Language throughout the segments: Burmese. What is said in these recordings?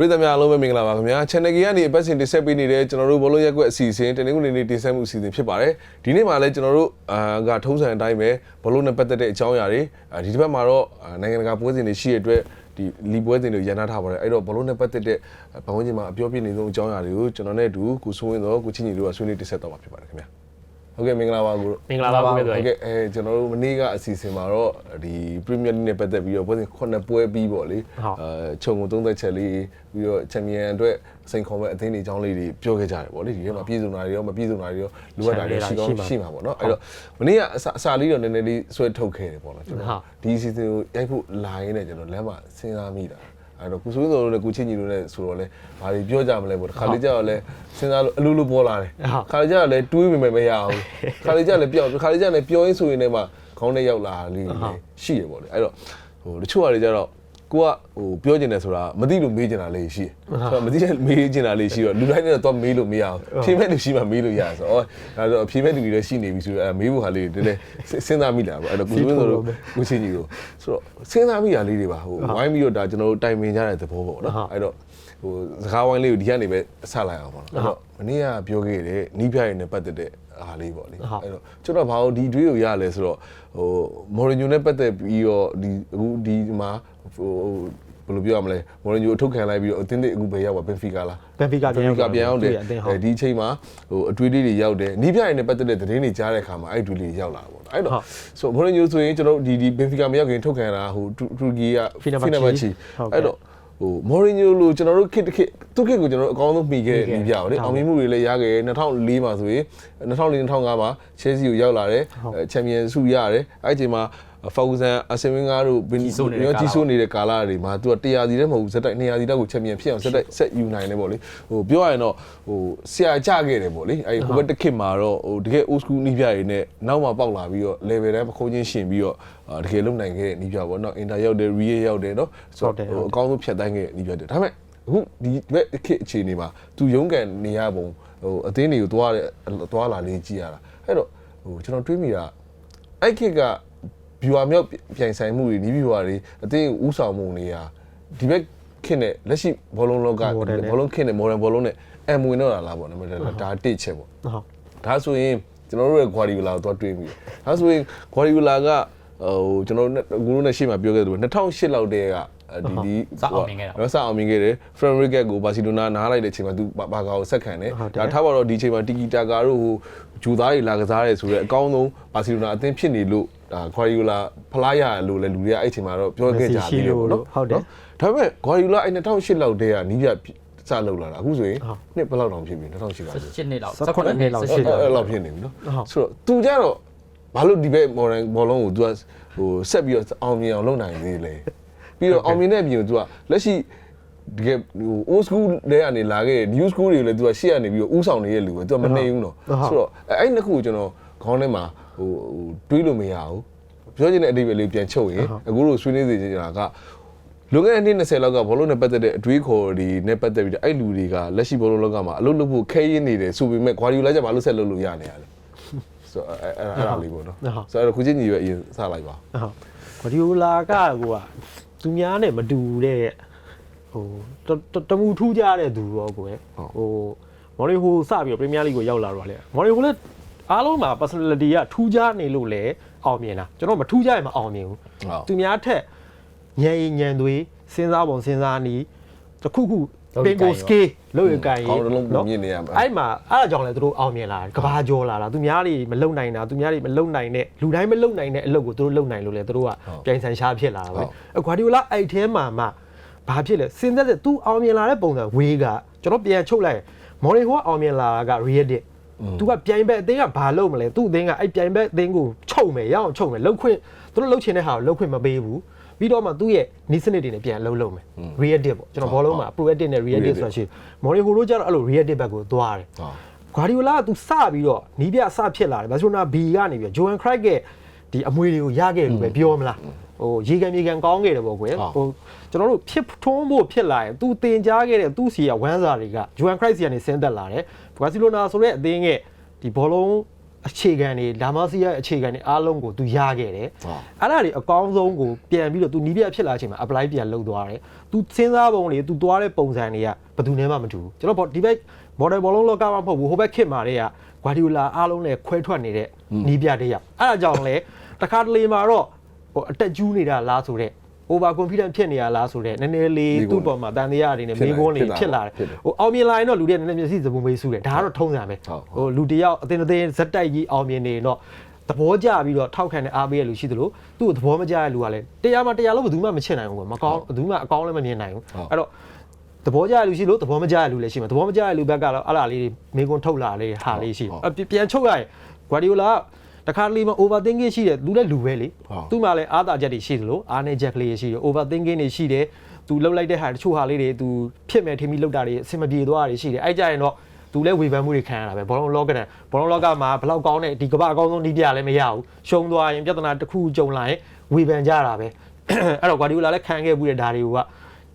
ပြည်သူများအားလုံးပဲမင်္ဂလာပါခင်ဗျာ channel ကြီးကနေအပတ်စဉ်တင်ဆက်ပေးနေတဲ့ကျွန်တော်တို့ဘောလုံးရက်ကွက်အစီအစဉ်တနင်္ဂနွေနေ့တင်ဆက်မှုအစီအစဉ်ဖြစ်ပါတယ်ဒီနေ့မှာလည်းကျွန်တော်တို့အာကထုံးစံအတိုင်းပဲဘောလုံးနဲ့ပတ်သက်တဲ့အကြောင်းအရာတွေအာဒီတစ်ပတ်မှာတော့အာနိုင်ငံတကာပွဲစဉ်တွေရှိတဲ့အတွက်ဒီလီပွဲစဉ်တွေရန်နာထားပါတယ်အဲ့တော့ဘောလုံးနဲ့ပတ်သက်တဲ့ဘဝချင်းမှာအပြောပြနေဆုံးအကြောင်းအရာတွေကိုကျွန်တော်နဲ့အတူကိုစိုးဝင်းတော့ကိုချင်းကြီးတို့ကဆွေးနွေးတင်ဆက်တော့မှာဖြစ်ပါတယ်ခင်ဗျာ ဟုတ်ကဲ့မင်္ဂလာပါကိုတို့မင်္ဂလာပါကိုမြတ်ဟုတ်သွေးကဲ့အဲကျွန်တော်တို့မနေ့ကအစီအစဉ်မှာတော့ဒီ Premier League နဲ့ပတ်သက်ပြီးတော့ပွဲစဉ်9ပွဲပြီးပေါ့လေအဲခြုံငုံသုံးသက်ချက်လေးပြီးတော့ချန်ပီယံအတွက်စိန်ခေါ်မဲ့အသင်းတွေအကြောင်းလေးတွေပြောခဲ့ကြတယ်ပေါ့လေဒီထဲမှာပြည်စုံတာတွေရောမပြည်စုံတာတွေရောလိုအပ်တာတွေရှိကောင်းရှိမှာပေါ့နော်အဲ့တော့မနေ့ကအစအစာလေးတော့နည်းနည်းလေးဆွဲထုတ်ခဲ့တယ်ပေါ့နော်ကျွန်တော်ဒီအစီအစဉ်ကိုရိုက်ဖို့လာရင်းနဲ့ကျွန်တော်လမ်းမှာစဉ်းစားမိတာ အဲ့တော့ကုဆိုးစိုးတို့လည်းကုချင်းကြီးတို့လည်းဆိုတော့လဲဘာတွေပြောကြမလဲပေါ့ခါလေးကြတော့လဲစဉ်းစားလို့အလိုလိုပေါ်လာတယ်ခါလေးကြတော့လဲတွေးမိမယ်မရဘူးခါလေးကြလည်းပြောခါလေးကြလည်းပြောရင်းဆိုရင်လည်းမှခေါင်းထဲရောက်လာလေးရှိရပေါ့လေအဲ့တော့ဟိုတချို့ဟာတွေကြတော့ ကိုကဟိုပြောကျင်တယ်ဆိုတာမသိလို့မေးကျင်တာလေးရှိတယ်ဆိုတော့မသိတဲ့မေးကျင်တာလေးရှိတော့လူတိုင်းနဲ့တော့မေးလို့မရဘူးဖြေမဲ့လူရှိမှမေးလို့ရဆိုတော့ဒါဆိုဖြေမဲ့လူတွေလည်းရှိနေပြီဆိုတော့အဲမေးဖို့ဟာလေးတွေတည်းစဉ်းစားမိလာပေါ့အဲ့တော့ကိုယ်ဆိုလို့ကိုချင်းကြီးတို့ဆိုတော့စဉ်းစားမိတာလေးတွေပါဟိုဝိုင်းပြီးတော့ဒါကျွန်တော်တို့တိုင်ပင်ကြတဲ့သဘောပေါ့နော်အဲ့တော့ဟိုစကားဝိုင်းလေးကိုဒီကနေပဲဆက်လိုက်အောင်ပေါ့နော်အဲ့တော့မနေ့ကပြောခဲ့တဲ့နီးပြရည်နဲ့ပတ်သက်တဲ့ အားလေးပေါ့လေအဲ့တော့ကျွန်တော်ဘာလို့ဒီတွေးကိုရလဲဆိုတော့ဟိုမော်ရီညိုနဲ့ပတ်သက်ပြီးတော့ဒီအခုဒီမှာဟိုဘယ်လိုပြောရမလဲမော်ရီညိုအထုတ်ခံလိုက်ပြီးတော့အတင်းတွေအခုပဲရောက်ပါဘင်ဖီကာလားဘန်ဖီကာပြန်ဘင်ဖီကာပြန်ရောက်တယ်အသင်းဟုတ်အဲဒီအချိန်မှာဟိုအတွေးလေးတွေရောက်တယ်နီးပြရည်နဲ့ပတ်သက်တဲ့သတင်းတွေကြားတဲ့အခါမှာအဲ့အတွေးလေးရောက်လာတာပေါ့အဲ့တော့ဆိုမော်ရီညိုဆိုရင်ကျွန်တော်ဒီဒီဘင်ဖီကာမရောက်ခင်ထုတ်ခံတာဟိုတူရကီက Fenerbahce ဟုတ်ကဲ့အဲ့တော့ ဟိုမော်ရီညိုလိုကျွန်တော်တို့ခေတ်တစ်ခေတ်သူခေတ်ကိုကျွန်တော်တို့အကောင်းဆုံးမှီခဲ့တဲ့နီးပြပါလေအောင်မြင်မှုတွေလည်းရခဲ့2004မှာဆိုရင်2004 2005မှာချဲစီကိုရောက်လာတယ်ချန်ပီယံဆုရတယ်အဲ့ဒီအချိန်မှာ ဖောက်ဂူဆန်အဆင်ဝင်းကားတို့ဘင်းကြီးဆိုးနေတဲ့ကာလာတွေမှာသူက100စီတည်းမဟုတ်ဘူးဇက်တိုက်200စီတက်ကိုချန်ပီယံဖြစ်အောင်ဇက်တိုက်ဆက်ယူနိုင်တယ်ပေါ့လေဟိုပြောရရင်တော့ဟိုဆရာကြခဲ့တယ်ပေါ့လေအဲ့ဟိုဘက်တစ်ခေတ်မှာတော့ဟိုတကယ် old school နီးပြတွေနဲ့နောက်မှပေါက်လာပြီးတော့ level တိုင်းပခိုးချင်းရှင်ပြီးတော့တကယ်လုံနိုင်ခဲ့တဲ့နီးပြပေါ့နော် inter ရောက်တယ် real ရောက်တယ်နော်ဆိုတော့ဟိုအကောင်းဆုံးဖြတ်တိုင်းခဲ့တဲ့နီးပြတယ်ဒါပေမဲ့အခုဒီဘက်ခေတ်အခြေအနေမှာသူရုန်းကန်နေရပုံဟိုအသင်းတွေကိုသွားတဲ့သွားလာလေးကြည့်ရတာအဲ့တော့ဟိုကျွန်တော်တွေးမိတာအဲ့ခေတ်က viewer မြောက်ပြိုင်ဆိုင်မှုတွေဒီ viewer တွေအသင်းဥဆောင်မှုနေရာဒီဘက်ခေတ်နဲ့လက်ရှိဘောလုံးလောကဘောလုံးခေတ်နဲ့ modern ဘောလုံးနဲ့အမဝင်တော့တာလားပေါ့နော်ဒါတစ်ချက်ပေါ့ဟုတ်ဒါဆိုရင်ကျွန်တော်တို့ရဲ့ Guardiola ကိုသွားတွေးမိတယ်ဒါဆိုရင် Guardiola ကဟိုကျွန်တော်တို့ကိုရိုနဲ့ရှေ့မှာပြောခဲ့သလို2008လောက်တည်းကဒီဒီစအောင်မြင်ခဲ့တာတော့စအောင်မြင်ခဲ့တယ် Fran Ricket ကိုဘာစီလိုနာနားလိုက်တဲ့အချိန်မှာသူဘာကာကိုဆက်ခံတယ်ဒါထားပါတော့ဒီအချိန်မှာတီကီတာကာတို့ဟိုဂျူသားတွေလာကစားရဲဆိုတော့အကောင်းဆုံးဘာစီလိုနာအသင်းဖြစ်နေလို့ ဒါ Guardiola ဖလားရလို့လည်းလူတွေကအဲ့အချိန်မှာတော့ပြောခဲ့ကြတယ်ပေါ့နော်ဒါပေမဲ့ Guardiola အဲ့2008လောက်တည်းကနီးပြစလောက်လာတာအခုဆိုရင်နှစ်ဘယ်လောက်တောင်ဖြစ်ပြီ2008လောက် 18နှစ်လောက် 18နှစ်လောက်ရှိတယ် အဲ့လောက်ဖြစ်နေပြီနော်ဆိုတော့ तू ကြတော့ဘာလို့ဒီဘက် modern ဘောလုံးကို तू ကဟိုဆက်ပြီးတော့အောင်မြင်အောင်လုပ်နိုင်သေးလဲပြီးတော့အောင်မြင်တဲ့ပြင်ကို तू ကလက်ရှိတကယ်ဟို old school တွေကနေလာခဲ့တဲ့ new school တွေလည်း तू ကရှေ့ကနေပြီးတော့ဥဆောင်နေတဲ့လူပဲ तू ကမနေဘူးနော်ဆိုတော့အဲ့နှစ်ခုကိုကျွန်တော် ခေါင်းထဲမှာဟိုတွေးလို့မရဘူးပြောချင်တဲ့အဓိပ္ပာယ်လေးပြန်ချုပ်ရင်အခုလိုဆွေးနွေးစေချင်တာကလွန်ခဲ့တဲ့နှစ်20လောက်ကဘောလုံးနဲ့ပတ်သက်တဲ့အတွေးခေါ်တွေနဲ့ပတ်သက်ပြီးတော့အဲ့လူတွေကလက်ရှိဘောလုံးလောကမှာအလုပ်လုပ်ဖို့ခဲရင်းနေတယ်ဆိုပေမဲ့ Guardiola ကျဘာလို့ဆက်လုပ်လို့ရနေရလဲဆိုတော့အဲ့အဲ့ဒါလေးပေါ့နော်ဆိုတော့ခုချင်းကြီးပဲအရင်စလိုက်ပါဟုတ်ဂရီယိုလာကကိုကသူများနဲ့မတူတဲ့ဟိုတမူထူးကြတဲ့သူရောကိုယ်ဟိုမော်ရီဟိုစပြီးတော့ပရီးမီးယားလိကိုရောက်လာတော့လေမော်ရီဟိုလည်း အားလုံးမှာ personality ကထူးခြားနေလို့လေအောင်မြင်တာကျွန်တော်မထူးခြားရင်မအောင်မြင်ဘူးသူများထက်ညံရင်ညံသွေးစဉ်းစားပုံစဉ်းစားနည်းတခုခုပင်ကိုစကေးလို့ရကြရင်ခေါင်းတစ်လုံးပုံမြင့်နေရမှာအဲ့မှာအဲ့ဒါကြောင့်လဲသူတို့အောင်မြင်လာတယ်ကဘာကျော်လာတာသူများတွေမလုံနိုင်တာသူများတွေမလုံနိုင်တဲ့လူတိုင်းမလုံနိုင်တဲ့အလုပ်ကိုသူတို့လုံနိုင်လို့လဲသူတို့ကပြိုင်ဆိုင်ရှားဖြစ်လာတာပဲအကွာဒီယိုလာအဲ့ထဲမှာမှဘာဖြစ်လဲစင်သက်တဲ့ तू အောင်မြင်လာတဲ့ပုံစံဝေးကကျွန်တော်ပြန်ချုပ်လိုက်မော်ရီဟိုကအောင်မြင်လာတာက real तू ကပြိုင်ဘက်အသင်းကဘာလုပ်မလဲသူ့အသင်းကအဲ့ပြိုင်ဘက်အသင်းကိုချုပ်မယ်ရအောင်ချုပ်မယ်လှုပ်ခွင့်သူတို့လှုပ်ချင်တဲ့ဟာကိုလှုပ်ခွင့်မပေးဘူးပြီးတော့မှသူ့ရဲ့နီးစနစ်တွေနဲ့ပြန်လှုပ်လုပ်မယ် real ပေါ့ကျွန်တော်ဘောလုံးမှာ proactive နဲ့ real ဆိုတာရှိမော်ရီဟိုတို့ကျတော့အဲ့လို real ဘက်ကိုသွားတယ်ဂွာဒီယိုလာကသူစပြီးတော့နီးပြအစဖြစ်လာတယ်ဘာလို့နာဘီကနေပြီးဂျိုဟန်ခရိုက်ကဒီအမွေတွေကိုရခဲ့လို့ပဲပြောမလားဟိုရေကန်မြေကန်ကောင်းခဲ့တယ်ပေါ့ကွယ်ဟိုကျွန်တော်တို့ဖြစ်ထွန်းဖို့ဖြစ်လာရင်သူတင်ကြားခဲ့တဲ့သူ့စီကဝမ်းစာတွေကဂျိုဟန်ခရိုက်စီကနေဆင်းသက်လာတယ် ဘာစီလိုနာဆိုတဲ့အသင်းရဲ့ဒီဘောလုံးအခြေခံတွေဒါမစီရဲ့အခြေခံတွေအားလုံးကိုသူရခဲ့တယ်ဟုတ်အဲ့ဒါတွေအကောင်းဆုံးကိုပြန်ပြီးတော့သူနီးပြဖြစ်လာချိန်မှာ apply ပြန်လုပ်သွားတယ်သူစဉ်းစားပုံတွေသူသွားတဲ့ပုံစံတွေကဘယ်သူနဲ့မှမတူဘူးကျွန်တော်ဒီဘက် model ဘောလုံးလောကမှာမဟုတ်ဘူးဟိုဘက်ခေတ်မှာတွေက Guardiola အားလုံးနဲ့ခွဲထွက်နေတဲ့နီးပြတဲ့ရအဲ့ဒါကြောင့်လေတခါတလေမှာတော့ဟိုအတက်ကျူးနေတာလားဆိုတော့ over confident ဖြစ်နေရလားဆိုတော့နည်းနည်းလေးသူ့ပေါ်မှာတန်တရားတွေနဲ့မိကုန်းတွေဖြစ်လာတယ်ဟိုအောင်မြင်လာရင်တော့လူတွေနည်းနည်းမျက်စိစပူမေးစုတယ်ဒါကတော့ထုံးစံပဲဟိုလူတယောက်အတင်းအတင်းဇက်တိုက်ကြီးအောင်မြင်နေတော့သဘောကျပြီးတော့ထောက်ခံတဲ့အားပေးရလူရှိသလိုသူ့ကိုသဘောမကျတဲ့လူကလည်းတရားမှတရားလို့ဘယ်သူမှမချစ်နိုင်ဘူးကွာမကောင်းဘယ်သူမှအကောင်းလည်းမမြင်နိုင်ဘူးအဲ့တော့သဘောကျတဲ့လူရှိလို့သဘောမကျတဲ့လူလည်းရှိမှာသဘောမကျတဲ့လူဘက်ကတော့အဲ့လားလေးမိကုန်းထုတ်လာလေးဟာလေးရှိပြန်ချုပ်ရရင် Guardiola တခါလေးမှာ overthinking ရှိတယ်လူလည်းလူပဲလေသူ့မှာလည်းအားသာချက်တွေရှိသလိုအားနည်းချက်ကလေးရှိတယ် overthinking တွေရှိတယ်သူလှုပ်လိုက်တဲ့ဟာတချို့ဟာလေးတွေသူဖြစ်မဲ့ထင်ပြီးလှုပ်တာတွေအဆင်မပြေသွားတာတွေရှိတယ်အဲ့ကြရင်တော့သူလည်းဝေဖန်မှုတွေခံရတာပဲဘောလုံးလောကနဲ့ဘောလုံးလောကမှာဘလောက်ကောင်းတဲ့ဒီကမ္ဘာအကောင်းဆုံးနီးပြလည်းမရဘူးရှုံးသွားရင်ပြဿနာတစ်ခုကြုံလာရင်ဝေဖန်ကြတာပဲအဲ့တော့ Guardiola လည်းခံခဲ့မှုတဲ့ဒါတွေကဒါ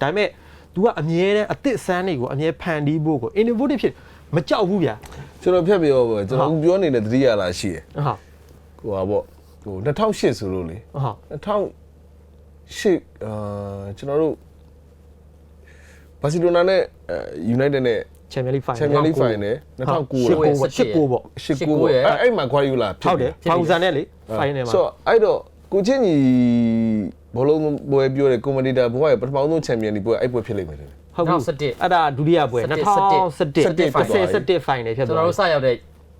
ပေမဲ့ तू ကအမြဲတမ်းအစ်စ်ဆန်းတွေကိုအမြဲဖန်တီးဖို့ကို innovative ဖြစ်မကြောက်ဘူးဗျာကျွန်တော်ဖြတ်ပြောပါကျွန်တော်ပြောနေတဲ့သတိရလာရှိတယ်ဟုတ် ဟိုပါပေါ့ဟို2008ဆိုလို့လေဟုတ်2008အာကျွန်တော်တို့ဘာစီလိုနာနဲ့ United နဲ့ Champions League final Champions League final 2009 19ပေါ့89ပေါ့အဲ့အဲ့မှာ Guardiola ဖြစ်ဟုတ်တယ်ဖောင်ဆန်နဲ့လေ final မှာဆိုအဲ့တော့ကိုချင်းကြီးဘောလုံးပွဲပြောတယ်ကွန်မန်ဒီတာဘွားရဲ့ပထမဆုံးချန်ပီယံဒီပွဲအဲ့ပွဲဖြစ်လိမ့်မယ်တဲ့ဟုတ်ဘူး2017အဲ့ဒါဒုတိယပွဲ17 2017 17 final ဖြစ်ကျွန်သွားတော်တို့စရောက်တဲ့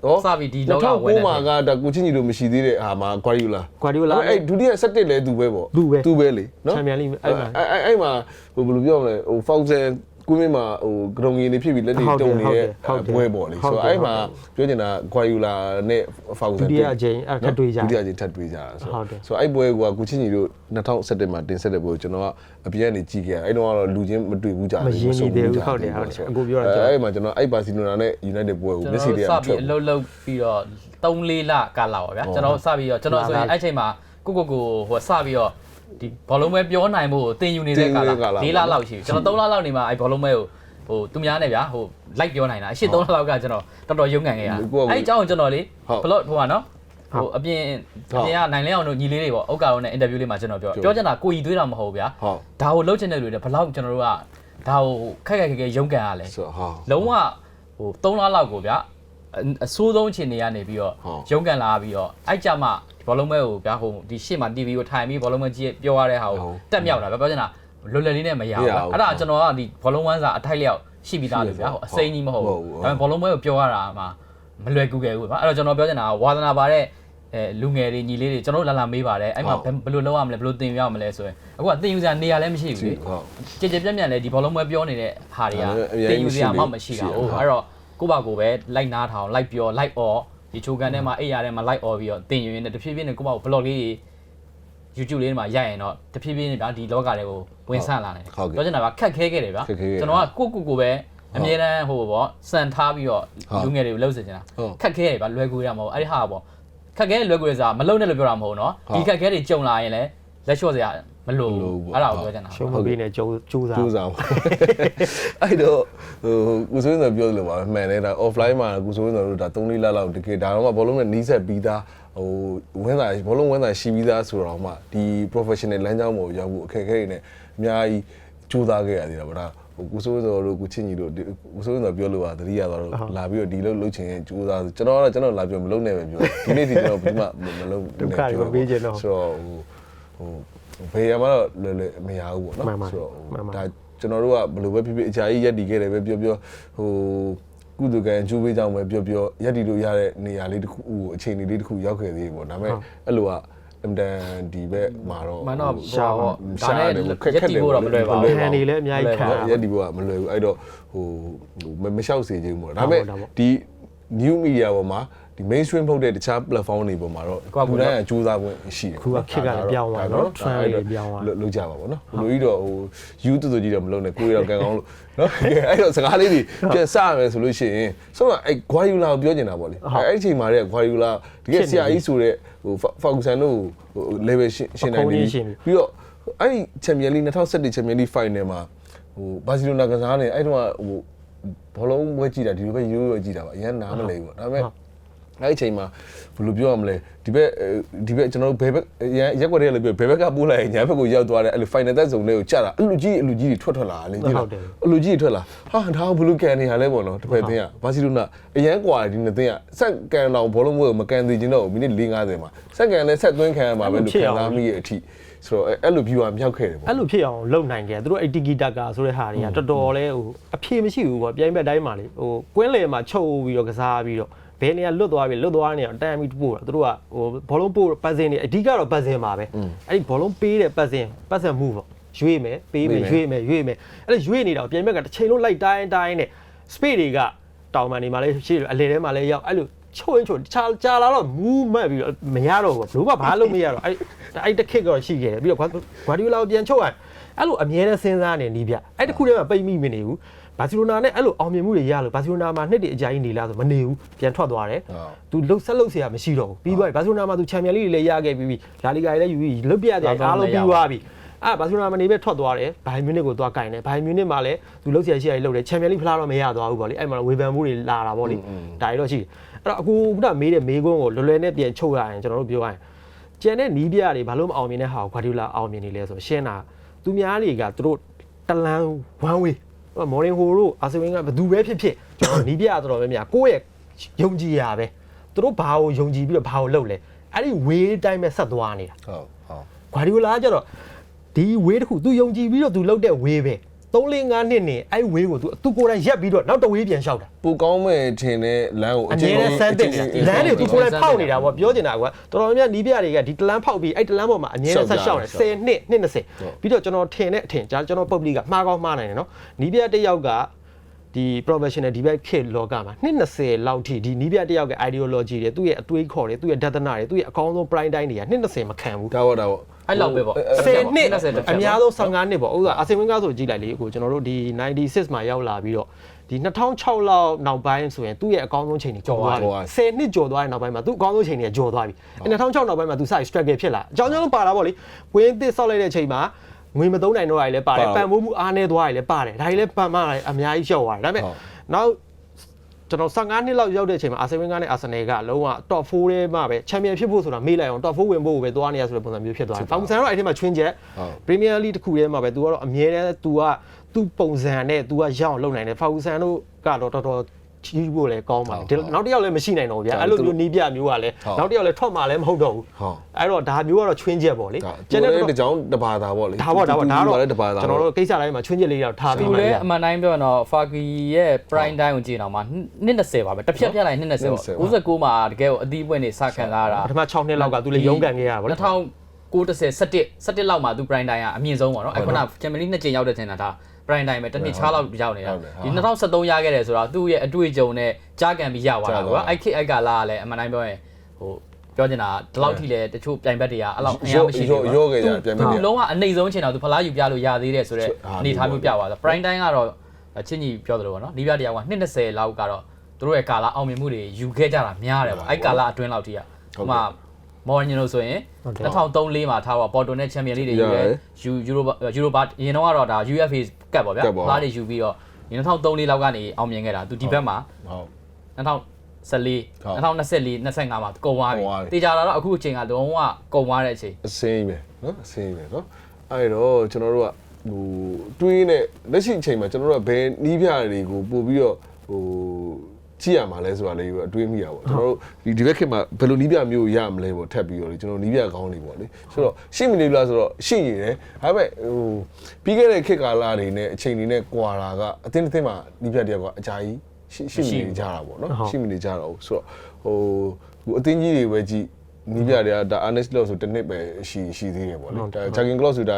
နော်စပြီးဒီလောကဝင်2009နေမှာကဒါကိုချင်းကြီးတို့မရှိသေးတဲ့အာမှာ Guardiola Guardiola အဲ့ဒုတိယ17လဲသူပဲပေါ့သူပဲသူပဲလေနော် Champions League အဲ့မှာအဲ့အဲ့မှာဟိုဘယ်လိုပြောမလဲဟို Fountain ကိုမင်းမှာဟိုဂရုံကြီးနေဖြစ်ပြီးလက်တွေဟုတ်တယ်တုံနေတဲ့ဟုတ်တယ်ပွဲပေါ့လေဟုတ်ဆိုတယ်တော့အဲ့မှာပြောချင်တာ Guardiola နဲ့ Fountain ဒုတိယအကြိမ်အဲ့ထပ်တွေ့ကြဒုတိယအကြိမ်ထပ်တွေ့ကြတာဆိုဟုတ်တယ်ဆိုတော့အဲ့ပွဲကကိုချင်းကြီးတို့2017မှာတင်ဆက်တဲ့ပွဲကိုကျွန်တော်ကအပြည့်ကနေကြည့်ခဲ့အဲ့တော့ကတော့လူချင်းမတွေ့ဘူးကြမရင်းနေသေးဘူးဟုတ်တယ်ဟုတ်တယ်အကိုပြောတာကြောက်အဲ့မှာကျွန်တော်အဲ့ဘာစီလိုနာနဲ့ United ပွဲကိုကျွန်မျက်တော်စိတို့တွေကစပြီးအလုပ်လုပ်ပြီးတော့3-4လကာလပါဗျာကျွန်တော်စပြီးတော့ကျွန်တော်ဆိုရင်အဲ့ချိန်မှာကိုကိုကိုဟိုစပြီးတော့ ဒီဘောလုံးပဲပြောနိုင်ဖို့တင်ယူနေတဲ့ကာလ၄လလောက်ရှိပြီကျွန်တော်3လလောက်နေမှာအဲ့ဘောလုံးပဲကိုဟိုသူများနဲ့ဗျာဟိုလိုက်ပြောနိုင်တာအရှိ3လလောက်ကကျွန်တော်တော်တော်ရုန်းကန်ခဲ့ရအဲ့အကြောင်းကိုကျွန်တော်လေဘလော့ဟိုကနော်ဟိုအပြင်အပြင်ကနိုင်လဲအောင်တို့ညီလေးတွေပေါ့ဥက္ကာတို့နဲ့အင်တာဗျူးလေးမှာကျွန်တော်ပြောပြောချင်တာကိုကြီးသွေးတာမဟုတ်ဗျာဟုတ်ဒါကိုလှုပ်ချင်တဲ့လူတွေဘလောက်ကျွန်တော်တို့ကဒါကိုခက်ခက်ခက်ခက်ရုန်းကန်ရလဲဆိုတော့ဟာလုံးဝဟို3လလောက်ကိုဗျာအအဆိုးဆုံးအခြေအနေကနေပြီးတော့ဟုတ်ရုန်းကန်လာပြီးတော့အဲ့ကြမှာဒီ ဘောလုံးမဲကိုဗျာဟိုဒီရှေ့မှာ TV ကိုထိုင်ပြီးဘောလုံးမဲကြီးပြောရတဲ့ဟာကိုဟုတ်တက်မြောက်တာဗျာပြောချင်တာလွယ်လွယ်လေးနဲ့မရဘူးမရဗျာဘူးအဲ့ဒါကျွန်တော်ကဒီဘောလုံးဝမ်းစာအထိုက်လျောက်ရှိပြီးသားလို့ဗျာဟိုအစိမ်းကြီးမဟုတ်ဘူးဟုတ်ဒါပေမဲ့ဘောလုံးမဲကိုပြောရတာမှာမလွယ်ကူခဲ့ဘူးဗျာအဲ့တော့ကျွန်တော်ပြောချင်တာကဝါသနာပါတဲ့အဲလူငယ်တွေညီလေးတွေကျွန်တော်တို့လာလာမေးပါတယ်အဲ့မှာဘယ်ဘယ်လိုလုပ်ရမလဲဘယ်လိုသင်ယူရမလဲဆိုရင်အခုကသင်ယူစရာနေရာလည်းမရှိဘူးလေဟုတ်ကြည်ကြည်ပြတ်ပြတ်လည်းဒီဘောလုံးပွဲပြောနေတဲ့ဟာတွေကအဲ့ဒါအများကြီးတင်ယူစရာမှမရှိမရှိဘူးတာဟုတ်ရှိတယ်အဲ့တော့ကိုယ့်ဘာကိုယ်ပဲလိုက်နားထောင်လိုက်ပြောလိုက်အော် ဒီချိုကန်ထဲမှာအိတ်ရထဲမှာလိုက်အော်ပြီးတော့တင်ယူရင်းနဲ့တဖြည်းဖြည်းနဲ့ကိုယ့်ဘာကို blog လေးတွေ YouTube လေးတွေမှာရိုက်ရင်တော့တဖြည်းဖြည်းနဲ့ဗျာဒီလောကတွေကိုဝင်ဆန့်လာတယ်ဟုတ်ကဲ့ပြောချင်တာကခက်ခဲခဲ့တယ်ဗျာခက်ခဲခဲ့တယ်ကျွန်တော်ကကိုယ့်ကိုယ်ကိုယ်ပဲအမြဲတမ်းဟိုပေါ့စံထားပြီးတော့ဟုတ်လူငယ်တွေကိုလှုပ်စေချင်တာဟုတ်ခက်ခဲတယ်ဗျာလွယ်ကူရမှာမဟုတ်အဲ့ဒီဟာပေါ့ခက်ခဲလွယ်ကူရစားမလုံနဲ့လို့ပြောတာမဟုတ်နော်ဟုတ်ဒီခက်ခဲတွေကြုံလာရင်လည်းလက်လျှော့စရာ မလိုမလိုဘူးဘူးအဲ့ဒါဟုတ်ကိုပြောချင်တာရှုံးမပေးနဲ့ကြိုးကြိုးစားကျိုးစားပါအဲ့တော့ဟိုကိုစိုးရင်တော့ပြောသလိုပါပဲမှန်တယ်ဒါ offline မှာကိုစိုးရင်တော့ဒါ3လလလောက်တကယ်ဒါတော့မှဘောလုံးနဲ့နီးစပ်ပြီးသားဟိုဝင်းစာဘောလုံးဝင်းစာရှိပြီးသားဆိုတော့မှဒီ professional လမ်းကြောင်းပေါ်ရောက်ဖို့အခက်အခဲတွေနဲ့အများကြီးကြိုးစားခဲ့ရသေးတာဗောဒါဟိုကိုစိုးရင်တို့ကိုချင်းကြီးတို့ကိုစိုးရင်တော့ပြောလို့ပါတတိယတော့လာပြီးတော့ဒီလိုလှုပ်ချင်ရင်ကြိုးစားကျွန်တော်ကတော့ကျွန်တော်လာပြောမလုပ်နဲ့ပဲပြောဒီနေ့ဒီကျွန်တော်ဘယ်မှမလုပ်ဒုက္ခတွေမပေးချင်တော့ဆိုတော့ဟိုဟို ဘယ်ရမှာတော့လွယ်လွယ်မရဘူးပေါ့နော်မှန်ပါဆိုတော့မှန်ပါဒါကျွန်တော်တို့ကဘယ်လိုပဲဖြစ်ဖြစ်အကြာကြီးရက်တည်ခဲ့တယ်ပဲပြောပြောဟိုကုသကံအကျိုးပေးကြောင်းပဲပြောပြောရက်တည်လို့ရတဲ့နေရာလေးတစ်ခုဟိုအခြေအနေလေးတစ်ခုရောက်ခဲ့သေးတယ်ပေါ့ဒါပေမဲ့အဲ့လိုကအမ်တန်ဒီဘက်မှာတော့မှန်တော့ရှာပါဒါနဲ့ရက်တီဖို့တော့မလွယ်ပါဘူးဟန်တွေလည်းအများကြီးခံရရက်ဒီဘောကမလွယ်ဘူးအဲ့တော့ဟိုဟိုမမလျှောက်စေခြင်းပေါ့ဒါပေမဲ့ဒါပေါ့ဒီ new media ပေါ်မှာ ဒီ mainstream ဟုတ်တဲ့တခြား platform တွေပေါ်မှာတော့ကိုယ့်အကူလူတိုင်းကစူးစမ်းခွင့်ရှိတယ်ခုကခေတ်ကလည်းပြောင်းသွားတယ်နော် trend တွေပြောင်းသွားတယ်လောက်ကြပါဗောနော်ဘလိုကြီးတော့ဟို you တူတူကြီးတော့မလုပ်နဲ့ကိုယ်ရောကန်ကောင်းလို့နော်အဲ့တော့စကားလေးတွေပြန်စရမယ်ဆိုလို့ရှိရင်ဆုံးတော့အဲ့ Guardiola ကိုပြောချင်တာဗောလေအဲ့အဲ့အချိန်မှာတဲ့ Guardiola တကယ်ဆရာကြီးဆိုတဲ့ဟို Ferguson တို့ဟို level ရှင်းရှင်းနိုင်ပြီပြီးတော့အဲ့ဒီ Champions League 2017 Champions League final မှာဟိုဘာစီလိုနာကစားနေအဲ့တော့ဟိုဘောလုံးပွဲကြည့်တာဒီလိုပဲရိုးရိုးကြည့်တာပါအရင်နားမလဲဘူးပေါ့ဒါပေမဲ့ အဲ့ဒီအချိန်မှာဘယ်လိုပြောရမလဲဒီဘက်ဒီဘက်ကျွန်တော်တို့ဘယ်ဘက်ရက်ွက်တဲ့လည်းပြောဘယ်ဘက်ကပို့လိုက်ညာဘက်ကိုရောက်သွားတယ်အဲ့လို final test zone လေးကိုကြာတာအလူကြီးအလူကြီးတွေထွက်ထွက်လာတယ်ကြည့်လားအလူကြီးထွက်လာဟာဒါဘလူးကန်နေရလဲပေါ့နော်တစ်ဖက်တင်းကဘာစီလိုနာအရန်ကွာဒီနှစ်တင်းကစက်ကန်တော်ဘောလုံးပွဲကိုမကန်သေးခြင်းတော့မိနစ်450မှာစက်ကန်လည်းဆက်သွင်းခံရမှာပဲလို့ခံစားမိရဲ့အထိဆိုတော့အဲ့လို viewer မြောက်ခဲ့တယ်ပေါ့အဲ့လိုဖြစ်အောင်လုပ်နိုင်ကြသူတို့အဲ့တီကီတကာဆိုတဲ့ဟာတွေကတော်တော်လဲဟိုအဖြေမရှိဘူးပေါ့ပြိုင်ဘက်တိုင်းမှာလေဟိုကွင်းလေမှာချုပ်ပြီးတော့ကစားပြီးတော့ ဘယ်နေရာလွတ်သွားပြီလွတ်သွားနေတော့တန်ပြီးပို့တာသူတို့ကဟိုဘောလုံးပို့ပတ်စင်နေအဓိကတော့ပတ်စင်ပါပဲအဲ့ဒီဘောလုံးပေးတဲ့ပတ်စင်ပတ်စင်မှုပေါ့ရွေ့မယ်ပေးမယ်ရွေ့မယ်ရွေ့မယ်အဲ့လိုရွေ့နေတာကိုပြိုင်ဘက်ကတစ်ချိန်လုံးလိုက်တိုင်းတိုင်းနဲ့ speed တွေကတောင်ပန်နေမှာလဲရှိတယ်အလေထဲမှာလဲရောက်အဲ့လိုချိုးရင်ချိုးချာကြာလာတော့မူးမှတ်ပြီးတော့မရတော့ဘူးဘလို့ကဘာလို့မရတော့အဲ့အဲ့တစ်ခစ်ကတော့ရှိခဲ့တယ်ပြီးတော့ဂွာဒီယိုလာကိုပြန်ချုပ်ရအဲ့လိုအမြဲတမ်းစဉ်းစားနေနီးပြအဲ့တခုတည်းမှာပိတ်မိမနေဘူး ဘာစီလိုနာနဲ့အဲ့လိုအောင်မြင်မှုတွေရလို့ဘာစီလိုနာမှာနှစ်တည်းအကြိုင်းနေလားဆိုမနေဘူးပြန်ထွက်သွားတယ်သူလှုပ်ဆက်လှုပ်เสียမရှိတော့ဘူးပြီးသွားပြီဘာစီလိုနာမှာသူချန်ပီယံလိလည်းရခဲ့ပြီးပြီလာလီဂါလည်းယူပြီးလွတ်ပြတယ်အားလုံးပြီးသွားပြီအဲ့ဘာစီလိုနာမနေပဲထွက်သွားတယ်ဘိုင်မြူနစ်ကိုသွားကင်တယ်ဘိုင်မြူနစ်မှာလည်းသူလှုပ်เสียရှိရလှုပ်တယ်ချန်ပီယံလိဖလားတော့မရသွားဘူးပေါ့လေအဲ့မှာဝေဖန်မှုတွေလာတာပေါ့လေဒါတွေတော့ရှိတယ်အဲ့တော့အခုခုနမေးတဲ့မေးခွန်းကိုလွယ်လွယ်နဲ့ပြန်ချုပ်ရရင်ကျွန်တော်တို့ပြောရရင်ကျန်တဲ့နီးပြတွေဘာလို့မအောင်မြင်တဲ့ဟာကိုဂွာဒီယိုလာအောင်မြင်နေလဲဆိုရှင်းတာသူများတွေကသူတို့တလန် one way မော်ရင်ဟိုတို့အာဆင်ဝင်းကဘသူပဲဖြစ်ဖြစ်ကျွန်တော်နီးပြတော်တော်များများကိုယ့်ရဲ့ယုံကြည်ရပဲသူတို့ဘာကိုယုံကြည်ပြီးတော့ဘာကိုလုပ်လဲအဲ့ဒီ way တိုင်းပဲဆက်သွားနေတာဟုတ်ဟုတ်ဂွာဒီယိုလာကျတော့ဒီ way တခု तू ယုံကြည်ပြီးတော့ तू လုပ်တဲ့ way ပဲ 3 4 5နှစ်နေအဲ့ way ကို तू သူကိုယ်တိုင်ရက်ပြီးတော့နောက်တစ် way ပြန်လျှောက်တာပူကောင်းမဲ့ထင်တဲ့လမ်းကိုအမြဲတမ်းစမ်းတင်နေတာလမ်းတွေ तू ကိုယ်တိုင်ဖောက်နေတာပေါ့ပြောချင်တာကွာတော်တော်များများနီးပြတွေကဒီတလန်းဖောက်ပြီးအဲ့တလန်းပေါ်မှာအမြဲတမ်းဆက်လျှောက်တယ်10နှစ်နှစ်20ပြီးတော့ကျွန်တော်ထင်တဲ့အထင်ကျွန်တော် public ကမှားကောင်းမှားနိုင်တယ်နော်နီးပြတစ်ယောက်က ဒီ professional ဒီဘက်ခေတ်လောကမှာနှစ်20လောက်ထိဒီနီးပြတစ်ယောက်က ideology တွေသူ့ရဲ့အတွေးခေါ်တွေသူ့ရဲ့ဒသနာတွေသူ့ရဲ့အကောင်းဆုံး prime time တွေကနှစ်20မခံဘူးဒါပေါ့ဒါပေါ့အဲ့လောက်ပဲပေါ့10နှစ်20တစ်ဖြအတ်များဆုံး15နှစ်ပေါ့ဥစ္စာအာဆင်ဝင်းကားဆိုကြည့်လိုက်လေအခုကျွန်တော်တို့ဒီ96မှာရောက်လာပြီးတော့ဒီ2006လောက်နောက်ပိုင်းဆိုရင်သူ့ရဲ့အကောင်းဆုံးချိန်တွေကျော်သွားပြီ10နှစ်ကျော်သွားတဲ့နောက်ပိုင်းမှာသူ့အကောင်းဆုံးချိန်တွေကကျော်သွားပြီအဲ2006နောက်ပိုင်းမှာသူစပြီး struggle ဖြစ်လာအကြောင်းကြောင့်ပါတာပေါ့လေဝင်းသစ်ဆောက်လိုက်တဲ့အချိန်မှာ ငွေမသုံးနိုင်တော့ရလည်းပါတယ်ပံ့ပိုးမှုအားနည်းသွားရလည်းပါတယ်ဒါတွေလည်းပံ့မရတယ်အများကြီးရှော့သွားတယ်ဒါပေမဲ့နောက်ကျွန်တော်15နှစ်လောက်ရောက်တဲ့အချိန်မှာအာဆင်ဝင်းကားနဲ့အာဆင်နယ်ကလုံးဝ top 4ထဲမှာပဲချန်ပီယံဖြစ်ဖို့ဆိုတာမေးလိုက်အောင် top 4ဝင်ဖို့ကိုပဲသွားနေရဆိုတဲ့ပုံစံမျိုးဖြစ်သွားတယ်။ဖောင်ဆန်တော့အဲ့ဒီမှာချွင်းချက် Premier League တစ်ခုထဲမှာပဲ तू ကတော့အမြဲတမ်း तू ကသူ့ပုံစံနဲ့ तू ကရအောင်လုပ်နိုင်တယ်ဖောင်ဆန်တို့ကတော့တော်တော် ကြီးဖို့လည်းကောင်းပါတယ်ဒီနောက်တစ်ယောက်လည်းမရှိနိုင်တော့ဘူးဗျာအဲ့လိုမျိုးနီးပြမျိုးကလည်းနောက်တစ်ယောက်လည်းထွက်มาလည်းမဟုတ်တော့ဘူးအဲ့တော့ဒါမျိုးကတော့ချွင်းချက်ပေါ့လေကျန်တဲ့တကြောင်တပါတာပေါ့လေဒါပေါ့ဒါပေါ့ဒါတော့တပါတာကျွန်တော်တို့ကိစ္စတိုင်းမှာချွင်းချက်လေးတော့ထားပြီးသူမှလည်းရအမှန်တိုင်းပြောရင်တော့ Fagi ရဲ့ prime time ကိုကြည့်အောင်မှာနှစ်20ပါပဲတစ်ဖြတ်ဖြတ်လိုက်နှစ်20ပေါ့99မှာတကယ်ကိုအသီးပွင့်နေစခံလာတာပထမ6နှစ်လောက်ကသူလည်းရုန်းကန်ခဲ့ရပါလေ 2010 17 17လောက်မှာသူ prime time ကအမြင့်ဆုံးပေါ့နော်အဲ့ခုန Champions League နှစ်ကြိမ်ရောက်တဲ့ထင်တာဒါ prime time ပဲတစ်နှစ်ချားလောက်ရောက်နေတာဒီ2013ရခဲ့တယ်ဆိုတော့သူ့ရဲ့အတွေ့အကြုံနဲ့ကြားကန်ပြီးရသွားတာကွာအဲ့ခေတ်အဲ့ကာလာကလည်းအမှန်တိုင်းပြောရင်ဟိုပြောချင်တာဒီလောက်ထိလဲတချို့ပြိုင်ဘက်တွေကအဲ့လောက်အများမရှိဘူးရော့ခဲ့ကြပြန်ပြန်သူလုံးဝအနေဆုံးချင်တော့သူဖလားယူပြလို့ရသေးတယ်ဆိုတော့အနေထားမျိုးပြသွားတာ prime time ကတော့ချင်းကြီးပြောသလိုပေါ့နော်နီးပြတရားက220လောက်ကတော့သူတို့ရဲ့ကာလာအောင်မြင်မှုတွေယူခဲ့ကြတာများတယ်ပေါ့အဲ့ကာလာအတွင်းလောက်ထိကဟိုမှာ မော်ရီနိုဆိုရင်2003မှာထားပါပေါ်တိုနဲ့ချန်ပီယံလိတွေယူရဲယူယူရိုယူရိုပါအရင်တော့ကတော့ဒါ UFA ကပ်ပါဗျာဖလားတွေယူပြီးတော့2003လောက်ကနေအောင်မြင်ခဲ့တာသူဒီဘက်မှာဟုတ်2014 2024 25မှာကုန်သွားပြီတေချာလာတော့အခုအချိန်ကလုံးဝကုန်သွားတဲ့အချိန်အစင်းပဲနော်အစင်းပဲနော်အဲ့တော့ကျွန်တော်တို့ကဟိုတွေးနဲ့လက်ရှိအချိန်မှာကျွန်တော်တို့ကဘယ်နီးပြတွေကိုပို့ပြီးတော့ဟို ကြည့်ရမှာလဲဆိုတာလေးကိုအတွေးမိတာပေါ့ကျွန်တော်တို့ဒီဒီဘက်ခေတ်မှာဘယ်လိုနီးပြမျိုးရမလဲပေါ့ထပ်ပြီးတော့လေကျွန်တော်နီးပြကောင်းနေပေါ့လေဆိုတော့ရှိမနေလားဆိုတော့ရှိနေတယ်ဒါပေမဲ့ဟိုပြီးခဲ့တဲ့ခေတ်ကာလတွေနဲ့အချိန်တွေနဲ့ကွာတာကအတင်းအတင်းမှာနီးပြတယောက်ကအကြာကြီးရှိရှိမနေကြတာပေါ့နော်ရှိမနေကြတော့ဆိုတော့ဟိုဟိုအတင်းကြီးတွေပဲကြည့်နီးပြတွေကဒါ honest loss ဆိုတစ်နှစ်ပဲရှိရှိသေးတယ်ပေါ့လေဒါ chugging clock ဆိုတာ